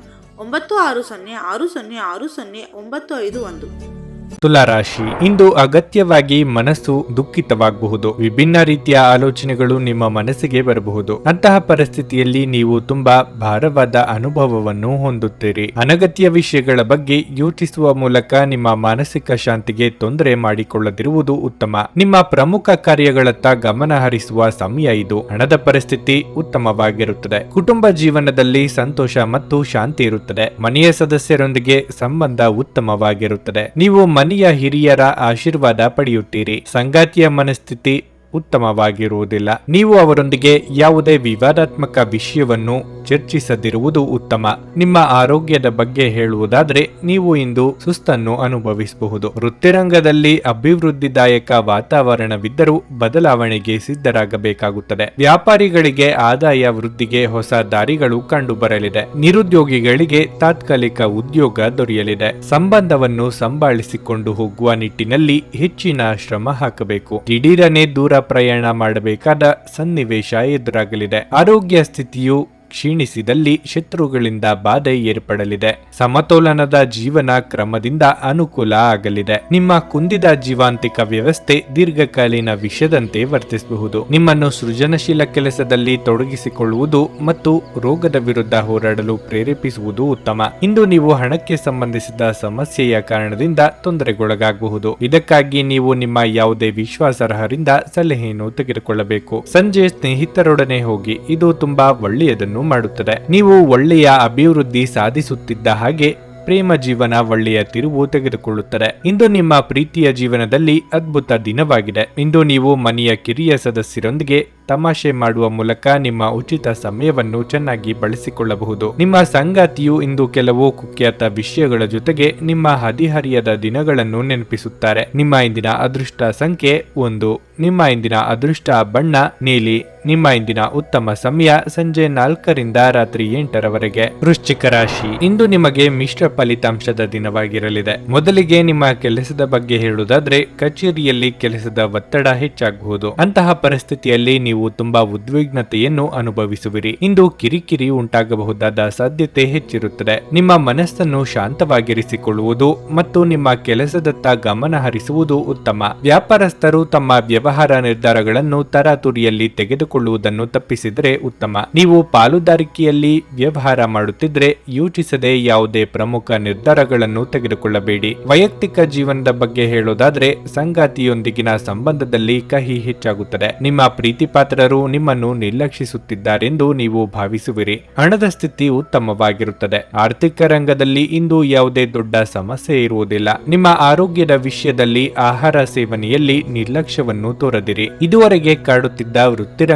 ಒಂಬತ್ತು ಆರು ಸೊನ್ನೆ ಆರು ಸೊನ್ನೆ ಆರು ಸೊನ್ನೆ ಒಂಬತ್ತು ಐದು ಒಂದು. ತುಲಾರಾಶಿ. ಇಂದು ಅಗತ್ಯವಾಗಿ ಮನಸ್ಸು ದುಃಖಿತವಾಗಬಹುದು. ವಿಭಿನ್ನ ರೀತಿಯ ಆಲೋಚನೆಗಳು ನಿಮ್ಮ ಮನಸ್ಸಿಗೆ ಬರಬಹುದು. ಅಂತಹ ಪರಿಸ್ಥಿತಿಯಲ್ಲಿ ನೀವು ತುಂಬಾ ಭಾರವಾದ ಅನುಭವವನ್ನು ಹೊಂದುತ್ತೀರಿ. ಅನಗತ್ಯ ವಿಷಯಗಳ ಬಗ್ಗೆ ಯೋಚಿಸುವ ಮೂಲಕ ನಿಮ್ಮ ಮಾನಸಿಕ ಶಾಂತಿಗೆ ತೊಂದರೆ ಮಾಡಿಕೊಳ್ಳದಿರುವುದು ಉತ್ತಮ. ನಿಮ್ಮ ಪ್ರಮುಖ ಕಾರ್ಯಗಳತ್ತ ಗಮನ ಹರಿಸುವ ಸಮಯ ಇದು. ಹಣದ ಪರಿಸ್ಥಿತಿ ಉತ್ತಮವಾಗಿರುತ್ತದೆ. ಕುಟುಂಬ ಜೀವನದಲ್ಲಿ ಸಂತೋಷ ಮತ್ತು ಶಾಂತಿ ಇರುತ್ತದೆ. ಮನೆಯ ಸದಸ್ಯರೊಂದಿಗೆ ಸಂಬಂಧ ಉತ್ತಮವಾಗಿರುತ್ತದೆ. ನೀವು ಮನೆಯ ಹಿರಿಯರ ಆಶೀರ್ವಾದ ಪಡೆಯುತ್ತೀರಿ. ಸಂಗಾತಿಯ ಮನಸ್ಥಿತಿ ಉತ್ತಮವಾಗಿರುವುದಿಲ್ಲ. ನೀವು ಅವರೊಂದಿಗೆ ಯಾವುದೇ ವಿವಾದಾತ್ಮಕ ವಿಷಯವನ್ನು ಚರ್ಚಿಸದಿರುವುದು ಉತ್ತಮ. ನಿಮ್ಮ ಆರೋಗ್ಯದ ಬಗ್ಗೆ ಹೇಳುವುದಾದ್ರೆ ನೀವು ಇಂದು ಸುಸ್ತನ್ನು ಅನುಭವಿಸಬಹುದು. ವೃತ್ತಿರಂಗದಲ್ಲಿ ಅಭಿವೃದ್ಧಿದಾಯಕ ವಾತಾವರಣವಿದ್ದರೂ ಬದಲಾವಣೆಗೆ ಸಿದ್ಧರಾಗಬೇಕಾಗುತ್ತದೆ. ವ್ಯಾಪಾರಿಗಳಿಗೆ ಆದಾಯ ವೃದ್ಧಿಗೆ ಹೊಸ ದಾರಿಗಳು ಕಂಡುಬರಲಿದೆ. ನಿರುದ್ಯೋಗಿಗಳಿಗೆ ತಾತ್ಕಾಲಿಕ ಉದ್ಯೋಗ ದೊರೆಯಲಿದೆ. ಸಂಬಂಧವನ್ನು ಸಂಭಾಳಿಸಿಕೊಂಡು ಹೋಗುವ ನಿಟ್ಟಿನಲ್ಲಿ ಹೆಚ್ಚಿನ ಶ್ರಮ ಹಾಕಬೇಕು. ದಿಢೀರನೆ ದೂರ ಪ್ರಯಾಣ ಮಾಡಬೇಕಾದ ಸನ್ನಿವೇಶ ಎದುರಾಗಲಿದೆ. ಆರೋಗ್ಯ ಸ್ಥಿತಿಯು ಕ್ಷೀಣಿಸಿದಲ್ಲಿ ಶತ್ರುಗಳಿಂದ ಬಾಧೆ ಏರ್ಪಡಲಿದೆ. ಸಮತೋಲನದ ಜೀವನ ಕ್ರಮದಿಂದ ಅನುಕೂಲ ಆಗಲಿದೆ. ನಿಮ್ಮ ಕುಂದಿದ ಜೀವಾಂತಿಕ ವ್ಯವಸ್ಥೆ ದೀರ್ಘಕಾಲೀನ ವಿಷದಂತೆ ವರ್ತಿಸಬಹುದು. ನಿಮ್ಮನ್ನು ಸೃಜನಶೀಲ ಕೆಲಸದಲ್ಲಿ ತೊಡಗಿಸಿಕೊಳ್ಳುವುದು ಮತ್ತು ರೋಗದ ವಿರುದ್ಧ ಹೋರಾಡಲು ಪ್ರೇರೇಪಿಸುವುದು ಉತ್ತಮ. ಇಂದು ನೀವು ಹಣಕ್ಕೆ ಸಂಬಂಧಿಸಿದ ಸಮಸ್ಯೆಯ ಕಾರಣದಿಂದ ತೊಂದರೆಗೊಳಗಾಗಬಹುದು. ಇದಕ್ಕಾಗಿ ನೀವು ನಿಮ್ಮ ಯಾವುದೇ ವಿಶ್ವಾಸಾರ್ಹರಿಂದ ಸಲಹೆಯನ್ನು ತೆಗೆದುಕೊಳ್ಳಬೇಕು. ಸಂಜೆ ಸ್ನೇಹಿತರೊಡನೆ ಹೋಗಿ. ಇದು ತುಂಬಾ ಒಳ್ಳೆಯದನ್ನು ಮಾಡುತ್ತದೆ. ನೀವು ಒಳ್ಳೆಯ ಅಭಿವೃದ್ಧಿ ಸಾಧಿಸುತ್ತಿದ್ದ ಹಾಗೆ ಪ್ರೇಮ ಜೀವನ ಒಳ್ಳೆಯ ತಿರುವು ತೆಗೆದುಕೊಳ್ಳುತ್ತದೆ. ಇಂದು ನಿಮ್ಮ ಪ್ರೀತಿಯ ಜೀವನದಲ್ಲಿ ಅದ್ಭುತ ದಿನವಾಗಿದೆ. ಇಂದು ನೀವು ಮನೆಯ ಕಿರಿಯ ಸದಸ್ಯರೊಂದಿಗೆ ತಮಾಷೆ ಮಾಡುವ ಮೂಲಕ ನಿಮ್ಮ ಉಚಿತ ಸಮಯವನ್ನು ಚೆನ್ನಾಗಿ ಬಳಸಿಕೊಳ್ಳಬಹುದು. ನಿಮ್ಮ ಸಂಗಾತಿಯು ಇಂದು ಕೆಲವು ಕುಖ್ಯಾತ ವಿಷಯಗಳ ಜೊತೆಗೆ ನಿಮ್ಮ ಹದಿಹರಿಯದ ದಿನಗಳನ್ನು ನೆನಪಿಸುತ್ತಾರೆ. ನಿಮ್ಮ ಇಂದಿನ ಅದೃಷ್ಟ ಸಂಖ್ಯೆ ಒಂದು. ನಿಮ್ಮ ಇಂದಿನ ಅದೃಷ್ಟ ಬಣ್ಣ, ನೀಲಿ ನಿಮ್ಮ ಇಂದಿನ ಉತ್ತಮ ಸಮಯ ಸಂಜೆ ನಾಲ್ಕರಿಂದ ರಾತ್ರಿ ಎಂಟರವರೆಗೆ. ವೃಶ್ಚಿಕ ರಾಶಿ. ಇಂದು ನಿಮಗೆ ಮಿಶ್ರ ಫಲಿತಾಂಶದ ದಿನವಾಗಿರಲಿದೆ. ಮೊದಲಿಗೆ ನಿಮ್ಮ ಕೆಲಸದ ಬಗ್ಗೆ ಹೇಳುವುದಾದ್ರೆ, ಕಚೇರಿಯಲ್ಲಿ ಕೆಲಸದ ಒತ್ತಡ ಹೆಚ್ಚಾಗಬಹುದು. ಅಂತಹ ಪರಿಸ್ಥಿತಿಯಲ್ಲಿ ನೀವು ತುಂಬಾ ಉದ್ವಿಗ್ನತೆಯನ್ನು ಅನುಭವಿಸುವಿರಿ. ಇಂದು ಕಿರಿಕಿರಿ ಉಂಟಾಗಬಹುದಾದ ಸಾಧ್ಯತೆ ಹೆಚ್ಚಿರುತ್ತದೆ. ನಿಮ್ಮ ಮನಸ್ಸನ್ನು ಶಾಂತವಾಗಿರಿಸಿಕೊಳ್ಳುವುದು ಮತ್ತು ನಿಮ್ಮ ಕೆಲಸದತ್ತ ಗಮನ ಹರಿಸುವುದು ಉತ್ತಮ. ವ್ಯಾಪಾರಸ್ಥರು ತಮ್ಮ ವ್ಯವಹಾರ ನಿರ್ಧಾರಗಳನ್ನು ತರಾತುರಿಯಲ್ಲಿ ತೆಗೆದುಕೊಳ್ಳುವುದನ್ನು ತಪ್ಪಿಸಿದರೆ ಉತ್ತಮ. ನೀವು ಪಾಲುದಾರಿಕೆಯಲ್ಲಿ ವ್ಯವಹಾರ ಮಾಡುತ್ತಿದ್ರೆ ಯೋಚಿಸದೆ ಯಾವುದೇ ಪ್ರಮುಖ ನಿರ್ಧಾರಗಳನ್ನು ತೆಗೆದುಕೊಳ್ಳಬೇಡಿ. ವೈಯಕ್ತಿಕ ಜೀವನದ ಬಗ್ಗೆ ಹೇಳೋದಾದ್ರೆ ಸಂಗಾತಿಯೊಂದಿಗಿನ ಸಂಬಂಧದಲ್ಲಿ ಕಹಿ ಹೆಚ್ಚಾಗುತ್ತದೆ. ನಿಮ್ಮ ಪ್ರೀತಿಪಾತ್ರರು ನಿಮ್ಮನ್ನು ನಿರ್ಲಕ್ಷಿಸುತ್ತಿದ್ದಾರೆಂದು ನೀವು ಭಾವಿಸುವಿರಿ. ಹಣದ ಸ್ಥಿತಿ ಉತ್ತಮವಾಗಿರುತ್ತದೆ. ಆರ್ಥಿಕ ರಂಗದಲ್ಲಿ ಇಂದು ಯಾವುದೇ ದೊಡ್ಡ ಸಮಸ್ಯೆ ಇರುವುದಿಲ್ಲ. ನಿಮ್ಮ ಆರೋಗ್ಯದ ವಿಷಯದಲ್ಲಿ ಆಹಾರ ಸೇವನೆಯಲ್ಲಿ ನಿರ್ಲಕ್ಷ್ಯವನ್ನು ತೋರದಿರಿ. ಇದುವರೆಗೆ ಕಾಡುತ್ತಿದ್ದ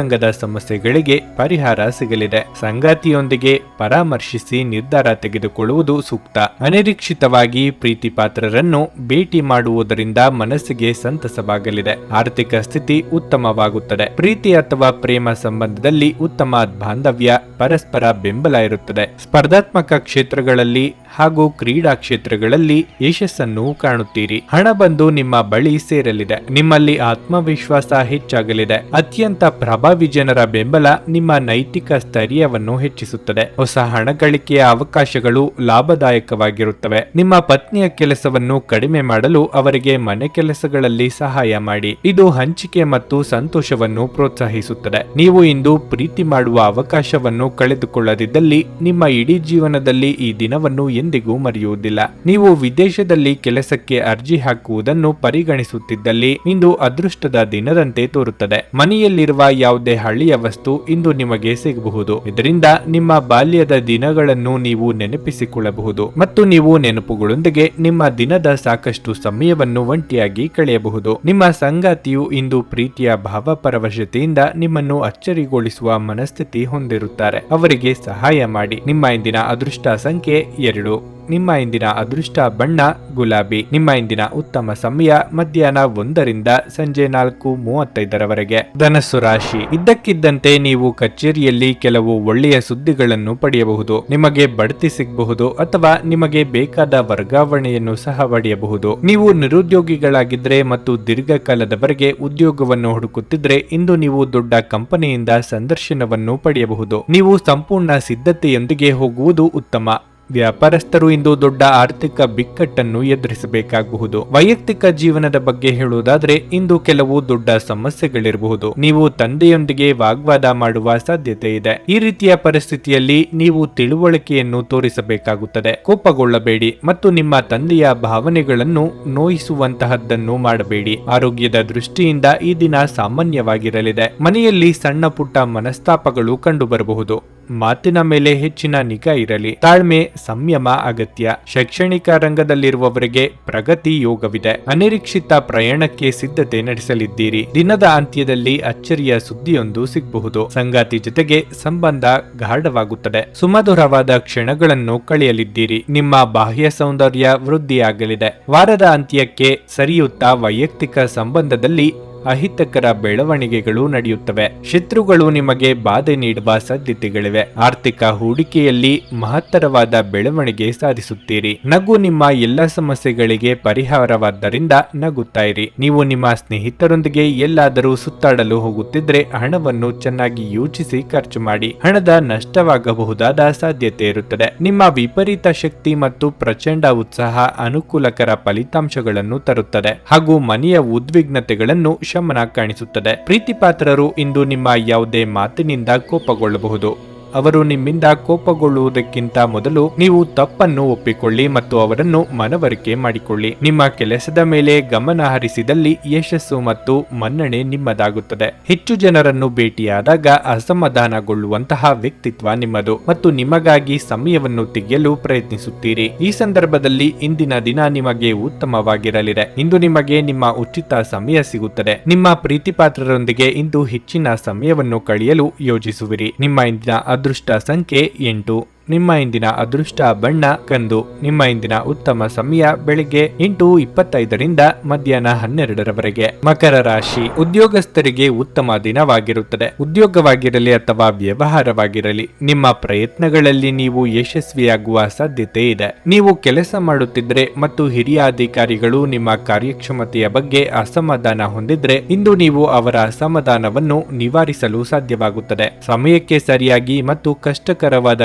ವೃತ್ತಿರಂಗದ ಸಮಸ್ಯೆಗಳಿಗೆ ಪರಿಹಾರ ಸಿಗಲಿದೆ. ಸಂಗಾತಿಯೊಂದಿಗೆ ಪರಾಮರ್ಶಿಸಿ ನಿರ್ಧಾರ ತೆಗೆದುಕೊಳ್ಳುವುದು ಸೂಕ್ತ. ಅನಿರೀಕ್ಷಿತವಾಗಿ ಪ್ರೀತಿ ಪಾತ್ರರನ್ನು ಭೇಟಿ ಮಾಡುವುದರಿಂದ ಮನಸ್ಸಿಗೆ ಸಂತಸವಾಗಲಿದೆ. ಆರ್ಥಿಕ ಸ್ಥಿತಿ ಉತ್ತಮವಾಗುತ್ತದೆ. ಪ್ರೀತಿ ಅಥವಾ ಪ್ರೇಮ ಸಂಬಂಧದಲ್ಲಿ ಉತ್ತಮ ಬಾಂಧವ್ಯ, ಪರಸ್ಪರ ಬೆಂಬಲ ಇರುತ್ತದೆ. ಸ್ಪರ್ಧಾತ್ಮಕ ಕ್ಷೇತ್ರಗಳಲ್ಲಿ ಹಾಗೂ ಕ್ರೀಡಾ ಕ್ಷೇತ್ರಗಳಲ್ಲಿ ಯಶಸ್ಸನ್ನು ಕಾಣುತ್ತೀರಿ. ಹಣ ಬಂದು ನಿಮ್ಮ ಬಳಿ ಸೇರಲಿದೆ. ನಿಮ್ಮಲ್ಲಿ ಆತ್ಮವಿಶ್ವಾಸ ಹೆಚ್ಚಾಗಲಿದೆ. ಅತ್ಯಂತ ಪ್ರಭಾವಿ ಜನರ ಬೆಂಬಲ ನಿಮ್ಮ ನೈತಿಕ ಸ್ಥೈರ್ಯವನ್ನು ಹೆಚ್ಚಿಸುತ್ತದೆ. ಹೊಸ ಹಣ ಗಳಿಕೆಯ ಅವಕಾಶಗಳು ಲಾಭದಾಯಕವಾಗಿರುತ್ತವೆ. ನಿಮ್ಮ ಪತ್ನಿಯ ಕೆಲಸವನ್ನು ಕಡಿಮೆ ಮಾಡಲು ಅವರಿಗೆ ಮನೆ ಕೆಲಸಗಳಲ್ಲಿ ಸಹಾಯ ಮಾಡಿ. ಇದು ಹಂಚಿಕೆ ಮತ್ತು ಸಂತೋಷವನ್ನು ಪ್ರೋತ್ಸಾಹಿಸುತ್ತದೆ. ನೀವು ಇಂದು ಪ್ರೀತಿ ಮಾಡುವ ಅವಕಾಶವನ್ನು ಕಳೆದುಕೊಳ್ಳದಿದ್ದಲ್ಲಿ ನಿಮ್ಮ ಇಡೀ ಜೀವನದಲ್ಲಿ ಈ ದಿನವನ್ನು ಎಂದಿಗೂ ಮರೆಯುವುದಿಲ್ಲ. ನೀವು ವಿದೇಶದಲ್ಲಿ ಕೆಲಸಕ್ಕೆ ಅರ್ಜಿ ಹಾಕುವುದನ್ನು ಪರಿಗಣಿಸುತ್ತಿದ್ದಲ್ಲಿ ಇಂದು ಅದೃಷ್ಟದ ದಿನದಂತೆ ತೋರುತ್ತದೆ. ಮನೆಯಲ್ಲಿರುವ ಯಾವುದೇ ಹಳ್ಳಿಯ ವಸ್ತು ಇಂದು ನಿಮಗೆ ಸಿಗಬಹುದು. ಇದರಿಂದ ನಿಮ್ಮ ಬಾಲ್ಯದ ದಿನಗಳನ್ನು ನೀವು ನೆನಪಿಸಿಕೊಳ್ಳಬಹುದು ಮತ್ತು ನೀವು ನೆನಪುಗಳೊಂದಿಗೆ ನಿಮ್ಮ ದಿನದ ಸಾಕಷ್ಟು ಸಮಯವನ್ನು ಒಂಟಿಯಾಗಿ ಕಳೆಯಬಹುದು. ನಿಮ್ಮ ಸಂಗಾತಿಯು ಇಂದು ಪ್ರೀತಿಯ ಭಾವಪರವಶತೆಯಿಂದ ನಿಮ್ಮನ್ನು ಅಚ್ಚರಿಗೊಳಿಸುವ ಮನಸ್ಥಿತಿ ಹೊಂದಿರುತ್ತಾರೆ. ಅವರಿಗೆ ಸಹಾಯ ಮಾಡಿ. ನಿಮ್ಮ ಇಂದಿನ ಅದೃಷ್ಟ ಸಂಖ್ಯೆ ಎರಡು. ನಿಮ್ಮ ಇಂದಿನ ಅದೃಷ್ಟ ಬಣ್ಣ ಗುಲಾಬಿ. ನಿಮ್ಮ ಇಂದಿನ ಉತ್ತಮ ಸಮಯ ಮಧ್ಯಾಹ್ನ ಒಂದರಿಂದ ಸಂಜೆ ನಾಲ್ಕು ಮೂವತ್ತೈದರವರೆಗೆ. ಧನಸ್ಸು ರಾಶಿ. ಇದ್ದಕ್ಕಿದ್ದಂತೆ ನೀವು ಕಚೇರಿಯಲ್ಲಿ ಕೆಲವು ಒಳ್ಳೆಯ ಸುದ್ದಿಗಳನ್ನು ಪಡೆಯಬಹುದು. ನಿಮಗೆ ಬಡ್ತಿ ಸಿಗಬಹುದು ಅಥವಾ ನಿಮಗೆ ಬೇಕಾದ ವರ್ಗಾವಣೆಯನ್ನು ಸಹ ಪಡೆಯಬಹುದು. ನೀವು ನಿರುದ್ಯೋಗಿಗಳಾಗಿದ್ರೆ ಮತ್ತು ದೀರ್ಘಕಾಲದವರೆಗೆ ಉದ್ಯೋಗವನ್ನು ಹುಡುಕುತ್ತಿದ್ರೆ ಇಂದು ನೀವು ದೊಡ್ಡ ಕಂಪನಿಯಿಂದ ಸಂದರ್ಶನವನ್ನು ಪಡೆಯಬಹುದು. ನೀವು ಸಂಪೂರ್ಣ ಸಿದ್ಧತೆಯೊಂದಿಗೆ ಹೋಗುವುದು ಉತ್ತಮ. ವ್ಯಾಪಾರಸ್ಥರು ಇಂದು ದೊಡ್ಡ ಆರ್ಥಿಕ ಬಿಕ್ಕಟ್ಟನ್ನು ಎದುರಿಸಬೇಕಾಗಬಹುದು ವೈಯಕ್ತಿಕ ಜೀವನದ ಬಗ್ಗೆ ಹೇಳುವುದಾದ್ರೆ, ಇಂದು ಕೆಲವು ದೊಡ್ಡ ಸಮಸ್ಯೆಗಳಿರಬಹುದು. ನೀವು ತಂದೆಯೊಂದಿಗೆ ವಾಗ್ವಾದ ಮಾಡುವ ಸಾಧ್ಯತೆ ಇದೆ. ಈ ರೀತಿಯ ಪರಿಸ್ಥಿತಿಯಲ್ಲಿ ನೀವು ತಿಳುವಳಿಕೆಯನ್ನು ತೋರಿಸಬೇಕಾಗುತ್ತದೆ. ಕೋಪಗೊಳ್ಳಬೇಡಿ ಮತ್ತು ನಿಮ್ಮ ತಂದೆಯ ಭಾವನೆಗಳನ್ನು ನೋಯಿಸುವಂತಹದ್ದನ್ನು ಮಾಡಬೇಡಿ. ಆರೋಗ್ಯದ ದೃಷ್ಟಿಯಿಂದ ಈ ದಿನ ಸಾಮಾನ್ಯವಾಗಿರಲಿದೆ. ಮನೆಯಲ್ಲಿ ಸಣ್ಣ ಪುಟ್ಟ ಮನಸ್ತಾಪಗಳು ಕಂಡುಬರಬಹುದು. ಮಾತಿನ ಮೇಲೆ ಹೆಚ್ಚಿನ ನಿಗಾ ಇರಲಿ. ತಾಳ್ಮೆ, ಸಂಯಮ, ಅಗತ್ಯ. ಶೈಕ್ಷಣಿಕ ರಂಗದಲ್ಲಿರುವವರಿಗೆ ಪ್ರಗತಿ ಯೋಗವಿದೆ. ಅನಿರೀಕ್ಷಿತ ಪ್ರಯಾಣಕ್ಕೆ ಸಿದ್ಧತೆ ನಡೆಸಲಿದ್ದೀರಿ. ದಿನದ ಅಂತ್ಯದಲ್ಲಿ ಅಚ್ಚರಿಯ ಸುದ್ದಿಯೊಂದು ಸಿಗಬಹುದು. ಸಂಗಾತಿ ಜೊತೆಗೆ ಸಂಬಂಧ ಗಾಢವಾಗುತ್ತದೆ. ಸುಮಧುರವಾದ ಕ್ಷಣಗಳನ್ನು ಕಳೆಯಲಿದ್ದೀರಿ. ನಿಮ್ಮ ಬಾಹ್ಯ ಸೌಂದರ್ಯ ವೃದ್ಧಿಯಾಗಲಿದೆ. ವಾರದ ಅಂತ್ಯಕ್ಕೆ ಸರಿಯುತ್ತಾ ವೈಯಕ್ತಿಕ ಸಂಬಂಧದಲ್ಲಿ ಅಹಿತಕರ ಬೆಳವಣಿಗೆಗಳು ನಡೆಯುತ್ತವೆ. ಶತ್ರುಗಳು ನಿಮಗೆ ಬಾಧೆ ನೀಡುವ ಸಾಧ್ಯತೆಗಳಿವೆ. ಆರ್ಥಿಕ ಹೂಡಿಕೆಯಲ್ಲಿ ಮಹತ್ತರವಾದ ಬೆಳವಣಿಗೆ ಸಾಧಿಸುತ್ತೀರಿ. ನಗು ನಿಮ್ಮ ಎಲ್ಲ ಸಮಸ್ಯೆಗಳಿಗೆ ಪರಿಹಾರವಾದ್ದರಿಂದ ನಗುತ್ತಾ ಇರಿ. ನೀವು ನಿಮ್ಮ ಸ್ನೇಹಿತರೊಂದಿಗೆ ಎಲ್ಲಾದರೂ ಸುತ್ತಾಡಲು ಹೋಗುತ್ತಿದ್ರೆ ಹಣವನ್ನು ಚೆನ್ನಾಗಿ ಯೋಚಿಸಿ ಖರ್ಚು ಮಾಡಿ. ಹಣದ ನಷ್ಟವಾಗಬಹುದಾದ ಸಾಧ್ಯತೆ ಇರುತ್ತದೆ. ನಿಮ್ಮ ವಿಪರೀತ ಶಕ್ತಿ ಮತ್ತು ಪ್ರಚಂಡ ಉತ್ಸಾಹ ಅನುಕೂಲಕರ ಫಲಿತಾಂಶಗಳನ್ನು ತರುತ್ತದೆ. ಹಾಗೂ ಮನೆಯ ಉದ್ವಿಗ್ನತೆಗಳನ್ನು ಶಮನ ಕಾಣಿಸುತ್ತದೆ. ಪ್ರೀತಿಪಾತ್ರರು ಇಂದು ನಿಮ್ಮ ಯಾವುದೇ ಮಾತಿನಿಂದ ಕೋಪಗೊಳ್ಳಬಹುದು. ಅವರು ನಿಮ್ಮಿಂದ ಕೋಪಗೊಳ್ಳುವುದಕ್ಕಿಂತ ಮೊದಲು ನೀವು ತಪ್ಪನ್ನು ಒಪ್ಪಿಕೊಳ್ಳಿ ಮತ್ತು ಅವರನ್ನು ಮನವರಿಕೆ ಮಾಡಿಕೊಳ್ಳಿ. ನಿಮ್ಮ ಕೆಲಸದ ಮೇಲೆ ಗಮನ ಹರಿಸಿದಲ್ಲಿ ಯಶಸ್ಸು ಮತ್ತು ಮನ್ನಣೆ ನಿಮ್ಮದಾಗುತ್ತದೆ. ಹೆಚ್ಚು ಜನರನ್ನು ಭೇಟಿಯಾದಾಗ ಅಸಮಾಧಾನಗೊಳ್ಳುವಂತಹ ವ್ಯಕ್ತಿತ್ವ ನಿಮ್ಮದು ಮತ್ತು ನಿಮಗಾಗಿ ಸಮಯವನ್ನು ತೆಗೆಯಲು ಪ್ರಯತ್ನಿಸುತ್ತೀರಿ. ಈ ಸಂದರ್ಭದಲ್ಲಿ ಇಂದಿನ ದಿನ ನಿಮಗೆ ಉತ್ತಮವಾಗಿರಲಿದೆ. ಇಂದು ನಿಮಗೆ ನಿಮ್ಮ ಉಚಿತ ಸಮಯ ಸಿಗುತ್ತದೆ. ನಿಮ್ಮ ಪ್ರೀತಿಪಾತ್ರರೊಂದಿಗೆ ಇಂದು ಹೆಚ್ಚಿನ ಸಮಯವನ್ನು ಕಳೆಯಲು ಯೋಜಿಸುವಿರಿ. ನಿಮ್ಮ ಇಂದಿನ ಅದೃಷ್ಟ ಸಂಖ್ಯೆ ಎಂಟು. ನಿಮ್ಮ ಇಂದಿನ ಅದೃಷ್ಟ ಬಣ್ಣ ಕಂದು, ನಿಮ್ಮ ಇಂದಿನ ಉತ್ತಮ ಸಮಯ ಬೆಳಿಗ್ಗೆ ಎಂಟು ಇಪ್ಪತ್ತೈದರಿಂದ ಮಧ್ಯಾಹ್ನ ಹನ್ನೆರಡರವರೆಗೆ. ಮಕರ ರಾಶಿ ಉದ್ಯೋಗಸ್ಥರಿಗೆ ಉತ್ತಮ ದಿನವಾಗಿರುತ್ತದೆ. ಉದ್ಯೋಗವಾಗಿರಲಿ ಅಥವಾ ವ್ಯವಹಾರವಾಗಿರಲಿ, ನಿಮ್ಮ ಪ್ರಯತ್ನಗಳಲ್ಲಿ ನೀವು ಯಶಸ್ವಿಯಾಗುವ ಸಾಧ್ಯತೆ ಇದೆ. ನೀವು ಕೆಲಸ ಮಾಡುತ್ತಿದ್ರೆ ಮತ್ತು ಹಿರಿಯ ಅಧಿಕಾರಿಗಳು ನಿಮ್ಮ ಕಾರ್ಯಕ್ಷಮತೆಯ ಬಗ್ಗೆ ಅಸಮಾಧಾನ ಹೊಂದಿದ್ರೆ, ಇಂದು ನೀವು ಅವರ ಅಸಮಾಧಾನವನ್ನು ನಿವಾರಿಸಲು ಸಾಧ್ಯವಾಗುತ್ತದೆ. ಸಮಯಕ್ಕೆ ಸರಿಯಾಗಿ ಮತ್ತು ಕಷ್ಟಕರವಾದ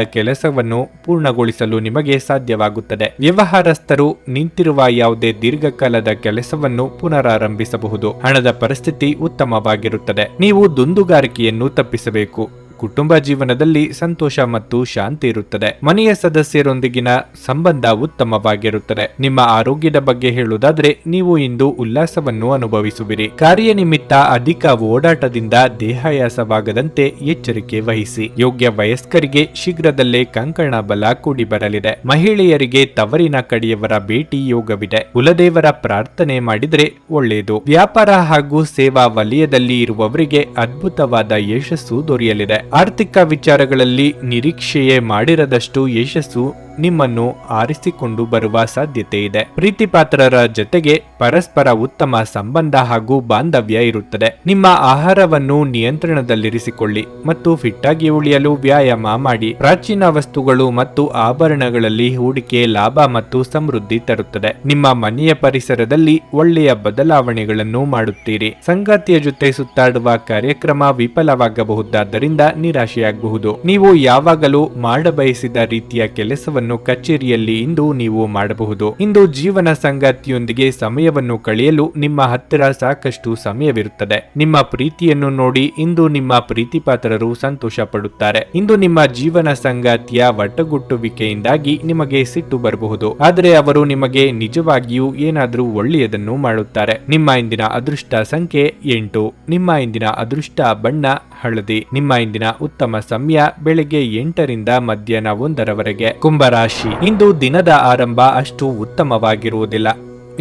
ಕೆಲಸವನ್ನು ಪೂರ್ಣಗೊಳಿಸಲು ನಿಮಗೆ ಸಾಧ್ಯವಾಗುತ್ತದೆ. ವ್ಯವಹಾರಸ್ಥರು ನಿಂತಿರುವ ಯಾವುದೇ ದೀರ್ಘಕಾಲದ ಕೆಲಸವನ್ನು ಪುನರಾರಂಭಿಸಬಹುದು. ಹಣದ ಪರಿಸ್ಥಿತಿ ಉತ್ತಮವಾಗಿರುತ್ತದೆ. ನೀವು ದುಂದುಗಾರಿಕೆಯನ್ನು ತಪ್ಪಿಸಬೇಕು. ಕುಟುಂಬ ಜೀವನದಲ್ಲಿ ಸಂತೋಷ ಮತ್ತು ಶಾಂತಿ ಇರುತ್ತದೆ. ಮನೆಯ ಸದಸ್ಯರೊಂದಿಗಿನ ಸಂಬಂಧ ಉತ್ತಮವಾಗಿರುತ್ತದೆ. ನಿಮ್ಮ ಆರೋಗ್ಯದ ಬಗ್ಗೆ ಹೇಳುವುದಾದ್ರೆ, ನೀವು ಇಂದು ಉಲ್ಲಾಸವನ್ನು ಅನುಭವಿಸುವಿರಿ. ಕಾರ್ಯನಿಮಿತ್ತ ಅಧಿಕ ಓಡಾಟದಿಂದ ದೇಹಾಯಾಸವಾಗದಂತೆ ಎಚ್ಚರಿಕೆ ವಹಿಸಿ. ಯೋಗ್ಯ ವಯಸ್ಕರಿಗೆ ಶೀಘ್ರದಲ್ಲೇ ಕಂಕಣ ಬಲ ಕೂಡಿ ಬರಲಿದೆ. ಮಹಿಳೆಯರಿಗೆ ತವರಿನ ಕಡೆಯವರ ಭೇಟಿ ಯೋಗವಿದೆ. ಕುಲದೇವರ ಪ್ರಾರ್ಥನೆ ಮಾಡಿದ್ರೆ ಒಳ್ಳೆಯದು. ವ್ಯಾಪಾರ ಹಾಗೂ ಸೇವಾ ವಲಯದಲ್ಲಿ ಇರುವವರಿಗೆ ಅದ್ಭುತವಾದ ಯಶಸ್ಸು ದೊರೆಯಲಿದೆ. ಆರ್ಥಿಕ ವಿಚಾರಗಳಲ್ಲಿ ನಿರೀಕ್ಷೆಯೇ ಮಾಡಿರದಷ್ಟು ಯಶಸ್ಸು ನಿಮ್ಮನ್ನು ಆರಿಸಿಕೊಂಡು ಬರುವ ಸಾಧ್ಯತೆ ಇದೆ ಪ್ರೀತಿಪಾತ್ರರ ಜೊತೆಗೆ ಪರಸ್ಪರ ಉತ್ತಮ ಸಂಬಂಧ ಹಾಗೂ ಬಾಂಧವ್ಯ ಇರುತ್ತದೆ. ನಿಮ್ಮ ಆಹಾರವನ್ನು ನಿಯಂತ್ರಣದಲ್ಲಿರಿಸಿಕೊಳ್ಳಿ ಮತ್ತು ಫಿಟ್ ಆಗಿ ಉಳಿಯಲು ವ್ಯಾಯಾಮ ಮಾಡಿ. ಪ್ರಾಚೀನ ವಸ್ತುಗಳು ಮತ್ತು ಆಭರಣಗಳಲ್ಲಿ ಹೂಡಿಕೆ ಲಾಭ ಮತ್ತು ಸಮೃದ್ಧಿ ತರುತ್ತದೆ. ನಿಮ್ಮ ಮನೆಯ ಪರಿಸರದಲ್ಲಿ ಒಳ್ಳೆಯ ಬದಲಾವಣೆಗಳನ್ನು ಮಾಡುತ್ತೀರಿ. ಸಂಗಾತಿಯ ಜೊತೆ ಸುತ್ತಾಡುವ ಕಾರ್ಯಕ್ರಮ ವಿಫಲವಾಗಬಹುದಾದ್ದರಿಂದ ನಿರಾಶೆಯಾಗಬಹುದು. ನೀವು ಯಾವಾಗಲೂ ಮಾಡಬಯಸಿದ ರೀತಿಯ ಕೆಲಸವನ್ನು ಕಚೇರಿಯಲ್ಲಿ ಇಂದು ನೀವು ಮಾಡಬಹುದು. ಇಂದು ಜೀವನ ಸಂಗಾತಿಯೊಂದಿಗೆ ಸಮಯವನ್ನು ಕಳೆಯಲು ನಿಮ್ಮ ಹತ್ತಿರ ಸಾಕಷ್ಟು ಸಮಯವಿರುತ್ತದೆ. ನಿಮ್ಮ ಪ್ರೀತಿಯನ್ನು ನೋಡಿ ಇಂದು ನಿಮ್ಮ ಪ್ರೀತಿಪಾತ್ರರು ಸಂತೋಷ ಪಡುತ್ತಾರೆ ಇಂದು ನಿಮ್ಮ ಜೀವನ ಸಂಗಾತಿಯ ವಟಗುಟ್ಟುವಿಕೆಯಿಂದಾಗಿ ನಿಮಗೆ ಸಿಟ್ಟು ಬರಬಹುದು. ಆದರೆ ಅವರು ನಿಮಗೆ ನಿಜವಾಗಿಯೂ ಏನಾದರೂ ಒಳ್ಳೆಯದನ್ನು ಮಾಡುತ್ತಾರೆ. ನಿಮ್ಮ ಇಂದಿನ ಅದೃಷ್ಟ ಸಂಖ್ಯೆ ಎಂಟು. ನಿಮ್ಮ ಇಂದಿನ ಅದೃಷ್ಟ ಬಣ್ಣ ಹಳದಿ. ನಿಮ್ಮ ಇಂದಿನ ಉತ್ತಮ ಸಮಯ ಬೆಳಗ್ಗೆ ಎಂಟರಿಂದ ಮಧ್ಯಾಹ್ನ ಒಂದರವರೆಗೆ. ಕುಂಭರಾಶಿ ಇಂದು ದಿನದ ಆರಂಭ ಅಷ್ಟು ಉತ್ತಮವಾಗಿರುವುದಿಲ್ಲ.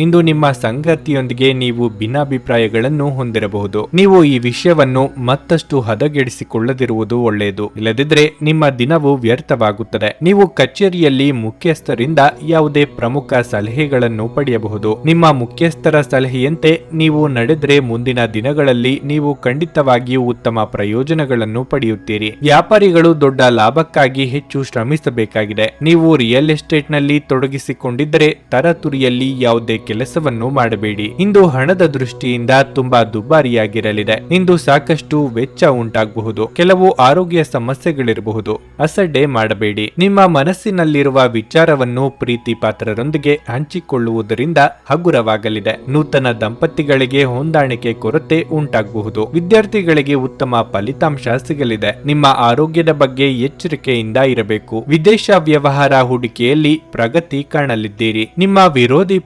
ಇಂದು ನಿಮ್ಮ ಸಂಗತಿಯೊಂದಿಗೆ ನೀವು ಭಿನ್ನಾಭಿಪ್ರಾಯಗಳನ್ನು ಹೊಂದಿರಬಹುದು. ನೀವು ಈ ವಿಷಯವನ್ನು ಮತ್ತಷ್ಟು ಹದಗೆಡಿಸಿಕೊಳ್ಳದಿರುವುದು ಒಳ್ಳೆಯದು. ಇಲ್ಲದಿದ್ದರೆ ನಿಮ್ಮ ದಿನವು ವ್ಯರ್ಥವಾಗುತ್ತದೆ. ನೀವು ಕಚೇರಿಯಲ್ಲಿ ಮುಖ್ಯಸ್ಥರಿಂದ ಯಾವುದೇ ಪ್ರಮುಖ ಸಲಹೆಗಳನ್ನು ಪಡೆಯಬಹುದು. ನಿಮ್ಮ ಮುಖ್ಯಸ್ಥರ ಸಲಹೆಯಂತೆ ನೀವು ನಡೆದ್ರೆ ಮುಂದಿನ ದಿನಗಳಲ್ಲಿ ನೀವು ಖಂಡಿತವಾಗಿಯೂ ಉತ್ತಮ ಪ್ರಯೋಜನಗಳನ್ನು ಪಡೆಯುತ್ತೀರಿ. ವ್ಯಾಪಾರಿಗಳು ದೊಡ್ಡ ಲಾಭಕ್ಕಾಗಿ ಹೆಚ್ಚು ಶ್ರಮಿಸಬೇಕಾಗಿದೆ. ನೀವು ರಿಯಲ್ ಎಸ್ಟೇಟ್ನಲ್ಲಿ ತೊಡಗಿಸಿಕೊಂಡಿದ್ದರೆ ತರತುರಿಯಲ್ಲಿ ಯಾವುದೇ ಕೆಲಸವನ್ನು ಮಾಡಬೇಡಿ. ಇಂದು ಹಣದ ದೃಷ್ಟಿಯಿಂದ ತುಂಬಾ ದುಬಾರಿಯಾಗಿರಲಿದೆ. ಇಂದು ಸಾಕಷ್ಟು ವೆಚ್ಚ ಉಂಟಾಗಬಹುದು. ಕೆಲವು ಆರೋಗ್ಯ ಸಮಸ್ಯೆಗಳಿರಬಹುದು. ಅಸಡ್ಡೆ ಮಾಡಬೇಡಿ. ನಿಮ್ಮ ಮನಸ್ಸಿನಲ್ಲಿರುವ ವಿಚಾರವನ್ನು ಪ್ರೀತಿ ಪಾತ್ರರೊಂದಿಗೆ ಹಂಚಿಕೊಳ್ಳುವುದರಿಂದ ಹಗುರವಾಗಲಿದೆ. ನೂತನ ದಂಪತಿಗಳಿಗೆ ಹೊಂದಾಣಿಕೆ ಕೊರತೆ ಉಂಟಾಗಬಹುದು. ವಿದ್ಯಾರ್ಥಿಗಳಿಗೆ ಉತ್ತಮ ಫಲಿತಾಂಶ ಸಿಗಲಿದೆ. ನಿಮ್ಮ ಆರೋಗ್ಯದ ಬಗ್ಗೆ ಎಚ್ಚರಿಕೆಯಿಂದ ಇರಬೇಕು. ವಿದೇಶ ವ್ಯವಹಾರ ಹೂಡಿಕೆಯಲ್ಲಿ ಪ್ರಗತಿ ಕಾಣಲಿದ್ದೀರಿ. ನಿಮ್ಮ ವಿರೋಧಿ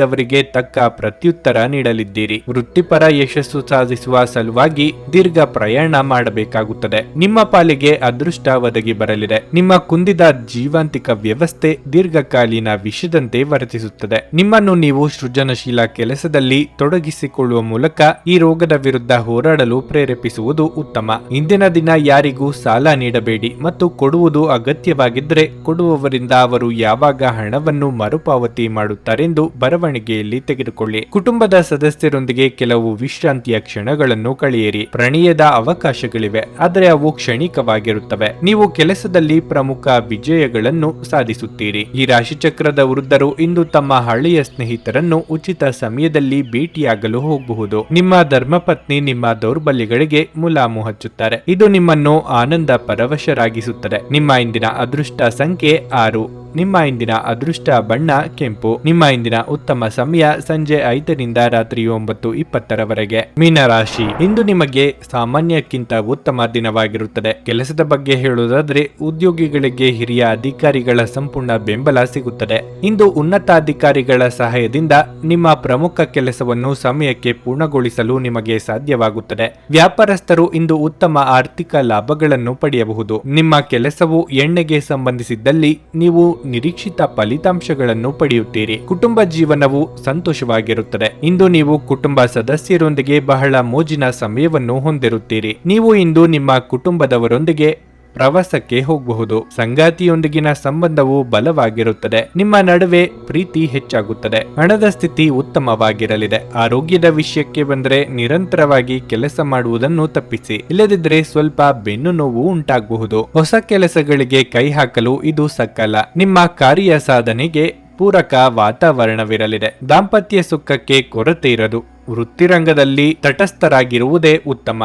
ಪಾಳೆಯದವರಿಗೆ ತಕ್ಕ ಪ್ರತ್ಯುತ್ತರ ನೀಡಲಿದ್ದೀರಿ. ವೃತ್ತಿಪರ ಯಶಸ್ಸು ಸಾಧಿಸುವ ಸಲುವಾಗಿ ದೀರ್ಘ ಪ್ರಯಾಣ ಮಾಡಬೇಕಾಗುತ್ತದೆ. ನಿಮ್ಮ ಪಾಲಿಗೆ ಅದೃಷ್ಟ ಒದಗಿ ಬರಲಿದೆ. ನಿಮ್ಮ ಕುಂದಿದ ಜೀವಾಂತಿಕ ವ್ಯವಸ್ಥೆ ದೀರ್ಘಕಾಲೀನ ವಿಷದಂತೆ ವರ್ತಿಸುತ್ತದೆ. ನಿಮ್ಮನ್ನು ನೀವು ಸೃಜನಶೀಲ ಕೆಲಸದಲ್ಲಿ ತೊಡಗಿಸಿಕೊಳ್ಳುವ ಮೂಲಕ ಈ ರೋಗದ ವಿರುದ್ಧ ಹೋರಾಡಲು ಪ್ರೇರೇಪಿಸುವುದು ಉತ್ತಮ. ಇಂದಿನ ದಿನ ಯಾರಿಗೂ ಸಾಲ ನೀಡಬೇಡಿ ಮತ್ತು ಕೊಡುವುದು ಅಗತ್ಯವಾಗಿದ್ದರೆ ಕೊಡುವವರಿಂದ ಅವರು ಯಾವಾಗ ಹಣವನ್ನು ಮರುಪಾವತಿ ಮಾಡುತ್ತಾರೆಂದು ಬರವಣಿಗೆಯಲ್ಲಿ ತೆಗೆದುಕೊಳ್ಳಿ. ಕುಟುಂಬದ ಸದಸ್ಯರೊಂದಿಗೆ ಕೆಲವು ವಿಶ್ರಾಂತಿಯ ಕ್ಷಣಗಳನ್ನು ಕಳೆಯಿರಿ. ಪ್ರಣಯದ ಅವಕಾಶಗಳಿವೆ, ಆದರೆ ಅವು ಕ್ಷಣಿಕವಾಗಿರುತ್ತವೆ. ನೀವು ಕೆಲಸದಲ್ಲಿ ಪ್ರಮುಖ ವಿಜಯಗಳನ್ನು ಸಾಧಿಸುತ್ತೀರಿ. ಈ ರಾಶಿಚಕ್ರದ ವೃದ್ಧರು ಇಂದು ತಮ್ಮ ಹಳೆಯ ಸ್ನೇಹಿತರನ್ನು ಉಚಿತ ಸಮಯದಲ್ಲಿ ಭೇಟಿಯಾಗಲು ಹೋಗಬಹುದು ನಿಮ್ಮ ಧರ್ಮಪತ್ನಿ ನಿಮ್ಮ ದೌರ್ಬಲ್ಯಗಳಿಗೆ ಮುಲಾಮು ಹಚ್ಚುತ್ತಾರೆ. ಇದು ನಿಮ್ಮನ್ನು ಆನಂದ ಪರವಶರಾಗಿಸುತ್ತದೆ. ನಿಮ್ಮ ಇಂದಿನ ಅದೃಷ್ಟ ಸಂಖ್ಯೆ ಆರು. ನಿಮ್ಮ ಇಂದಿನ ಅದೃಷ್ಟ ಬಣ್ಣ ಕೆಂಪು. ನಿಮ್ಮ ಇಂದಿನ ಉತ್ತಮ ಸಮಯ ಸಂಜೆ ಐದರಿಂದ ರಾತ್ರಿ ಒಂಬತ್ತು ಇಪ್ಪತ್ತರವರೆಗೆ. ಮೀನರಾಶಿ. ಇಂದು ನಿಮಗೆ ಸಾಮಾನ್ಯಕ್ಕಿಂತ ಉತ್ತಮ ದಿನವಾಗಿರುತ್ತದೆ. ಕೆಲಸದ ಬಗ್ಗೆ ಹೇಳುವುದಾದ್ರೆ, ಉದ್ಯೋಗಿಗಳಿಗೆ ಹಿರಿಯ ಅಧಿಕಾರಿಗಳ ಸಂಪೂರ್ಣ ಬೆಂಬಲ ಸಿಗುತ್ತದೆ. ಇಂದು ಉನ್ನತಾಧಿಕಾರಿಗಳ ಸಹಾಯದಿಂದ ನಿಮ್ಮ ಪ್ರಮುಖ ಕೆಲಸವನ್ನು ಸಮಯಕ್ಕೆ ಪೂರ್ಣಗೊಳಿಸಲು ನಿಮಗೆ ಸಾಧ್ಯವಾಗುತ್ತದೆ. ವ್ಯಾಪಾರಸ್ಥರು ಇಂದು ಉತ್ತಮ ಆರ್ಥಿಕ ಲಾಭಗಳನ್ನು ಪಡೆಯಬಹುದು. ನಿಮ್ಮ ಕೆಲಸವು ಎಣ್ಣೆಗೆ ಸಂಬಂಧಿಸಿದ್ದಲ್ಲಿ ನೀವು ನಿರೀಕ್ಷಿತ ಫಲಿತಾಂಶಗಳನ್ನು ಪಡೆಯುತ್ತೀರಿ. ಕುಟುಂಬ ಜೀವನವು ಸಂತೋಷವಾಗಿರುತ್ತದೆ. ಇಂದು ನೀವು ಕುಟುಂಬ ಸದಸ್ಯರೊಂದಿಗೆ ಬಹಳ ಮೋಜಿನ ಸಮಯವನ್ನು ಹೊಂದಿರುತ್ತೀರಿ. ನೀವು ಇಂದು ನಿಮ್ಮ ಕುಟುಂಬದವರೊಂದಿಗೆ ಪ್ರವಾಸಕ್ಕೆ ಹೋಗಬಹುದು. ಸಂಗಾತಿಯೊಂದಿಗಿನ ಸಂಬಂಧವು ಬಲವಾಗಿರುತ್ತದೆ. ನಿಮ್ಮ ನಡುವೆ ಪ್ರೀತಿ ಹೆಚ್ಚಾಗುತ್ತದೆ. ಹಣದ ಸ್ಥಿತಿ ಉತ್ತಮವಾಗಿರಲಿದೆ. ಆರೋಗ್ಯದ ವಿಷಯಕ್ಕೆ ಬಂದರೆ ನಿರಂತರವಾಗಿ ಕೆಲಸ ಮಾಡುವುದನ್ನು ತಪ್ಪಿಸಿ. ಇಲ್ಲದಿದ್ದರೆ ಸ್ವಲ್ಪ ಬೆನ್ನು ನೋವು ಉಂಟಾಗಬಹುದು. ಹೊಸ ಕೆಲಸಗಳಿಗೆ ಕೈ ಹಾಕಲು ಇದು ಸಕ್ಕಲ್ಲ ನಿಮ್ಮ ಕಾರ್ಯ ಸಾಧನೆಗೆ ಪೂರಕ ವಾತಾವರಣವಿರಲಿದೆ. ದಾಂಪತ್ಯ ಸುಖಕ್ಕೆ ಕೊರತೆ ಇರದು. ವೃತ್ತಿರಂಗದಲ್ಲಿ ತಟಸ್ಥರಾಗಿರುವುದೇ ಉತ್ತಮ.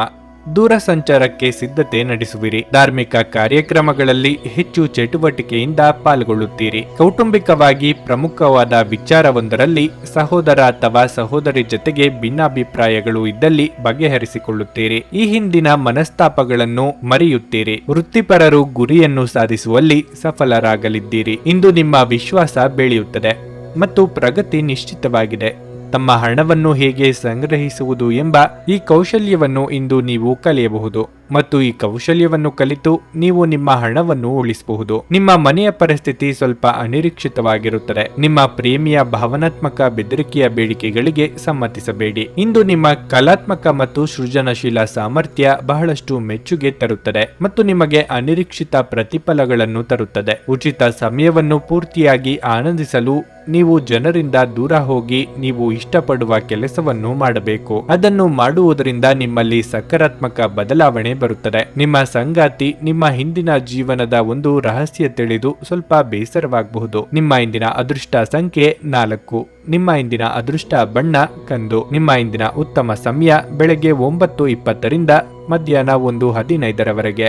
ದೂರ ಸಂಚಾರಕ್ಕೆ ಸಿದ್ಧತೆ ನಡೆಸುವಿರಿ. ಧಾರ್ಮಿಕ ಕಾರ್ಯಕ್ರಮಗಳಲ್ಲಿ ಹೆಚ್ಚು ಚಟುವಟಿಕೆಯಿಂದ ಪಾಲ್ಗೊಳ್ಳುತ್ತೀರಿ. ಕೌಟುಂಬಿಕವಾಗಿ ಪ್ರಮುಖವಾದ ವಿಚಾರವೊಂದರಲ್ಲಿ ಸಹೋದರ ಅಥವಾ ಸಹೋದರಿ ಜೊತೆಗೆ ಭಿನ್ನಾಭಿಪ್ರಾಯಗಳು ಇದ್ದಲ್ಲಿ ಬಗೆಹರಿಸಿಕೊಳ್ಳುತ್ತೀರಿ. ಈ ಹಿಂದಿನ ಮನಸ್ತಾಪಗಳನ್ನು ಮರೆಯುತ್ತೀರಿ. ವೃತ್ತಿಪರರು ಗುರಿಯನ್ನು ಸಾಧಿಸುವಲ್ಲಿ ಸಫಲರಾಗಲಿದ್ದೀರಿ. ಇಂದು ನಿಮ್ಮ ವಿಶ್ವಾಸ ಬೆಳೆಯುತ್ತದೆ ಮತ್ತು ಪ್ರಗತಿ ನಿಶ್ಚಿತವಾಗಿದೆ. ತಮ್ಮ ಹಣವನ್ನು ಹೇಗೆ ಸಂಗ್ರಹಿಸುವುದು ಎಂಬ ಈ ಕೌಶಲ್ಯವನ್ನು ಇಂದು ನೀವು ಕಲಿಯಬಹುದು. ಮತ್ತು ಈ ಕೌಶಲ್ಯವನ್ನು ಕಲಿತು ನೀವು ನಿಮ್ಮ ಹಣವನ್ನು ಉಳಿಸಬಹುದು. ನಿಮ್ಮ ಮನೆಯ ಪರಿಸ್ಥಿತಿ ಸ್ವಲ್ಪ ಅನಿರೀಕ್ಷಿತವಾಗಿರುತ್ತದೆ. ನಿಮ್ಮ ಪ್ರೇಮಿಯ ಭಾವನಾತ್ಮಕ ಬೆದರಿಕೆಯ ಬೇಡಿಕೆಗಳಿಗೆ ಸಮ್ಮತಿಸಬೇಡಿ. ಇಂದು ನಿಮ್ಮ ಕಲಾತ್ಮಕ ಮತ್ತು ಸೃಜನಶೀಲ ಸಾಮರ್ಥ್ಯ ಬಹಳಷ್ಟು ಮೆಚ್ಚುಗೆ ತರುತ್ತದೆ ಮತ್ತು ನಿಮಗೆ ಅನಿರೀಕ್ಷಿತ ಪ್ರತಿಫಲಗಳನ್ನು ತರುತ್ತದೆ. ಉಚಿತ ಸಮಯವನ್ನು ಪೂರ್ತಿಯಾಗಿ ಆನಂದಿಸಲು ನೀವು ಜನರಿಂದ ದೂರ ಹೋಗಿ ನೀವು ಇಷ್ಟಪಡುವ ಕೆಲಸವನ್ನು ಮಾಡಬೇಕು. ಅದನ್ನು ಮಾಡುವುದರಿಂದ ನಿಮ್ಮಲ್ಲಿ ಸಕಾರಾತ್ಮಕ ಬದಲಾವಣೆ ಬರುತ್ತದೆ. ನಿಮ್ಮ ಸಂಗಾತಿ ನಿಮ್ಮ ಹಿಂದಿನ ಜೀವನದ ಒಂದು ರಹಸ್ಯ ತಿಳಿದು ಸ್ವಲ್ಪ ಬೇಸರವಾಗಬಹುದು. ನಿಮ್ಮ ಇಂದಿನ ಅದೃಷ್ಟ ಸಂಖ್ಯೆ ನಾಲ್ಕು. ನಿಮ್ಮ ಇಂದಿನ ಅದೃಷ್ಟ ಬಣ್ಣ ಕಂದು. ನಿಮ್ಮ ಇಂದಿನ ಉತ್ತಮ ಸಮಯ ಬೆಳಗ್ಗೆ ಒಂಬತ್ತು ಇಪ್ಪತ್ತರಿಂದ ಮಧ್ಯಾಹ್ನ ಒಂದು ಹದಿನೈದರವರೆಗೆ.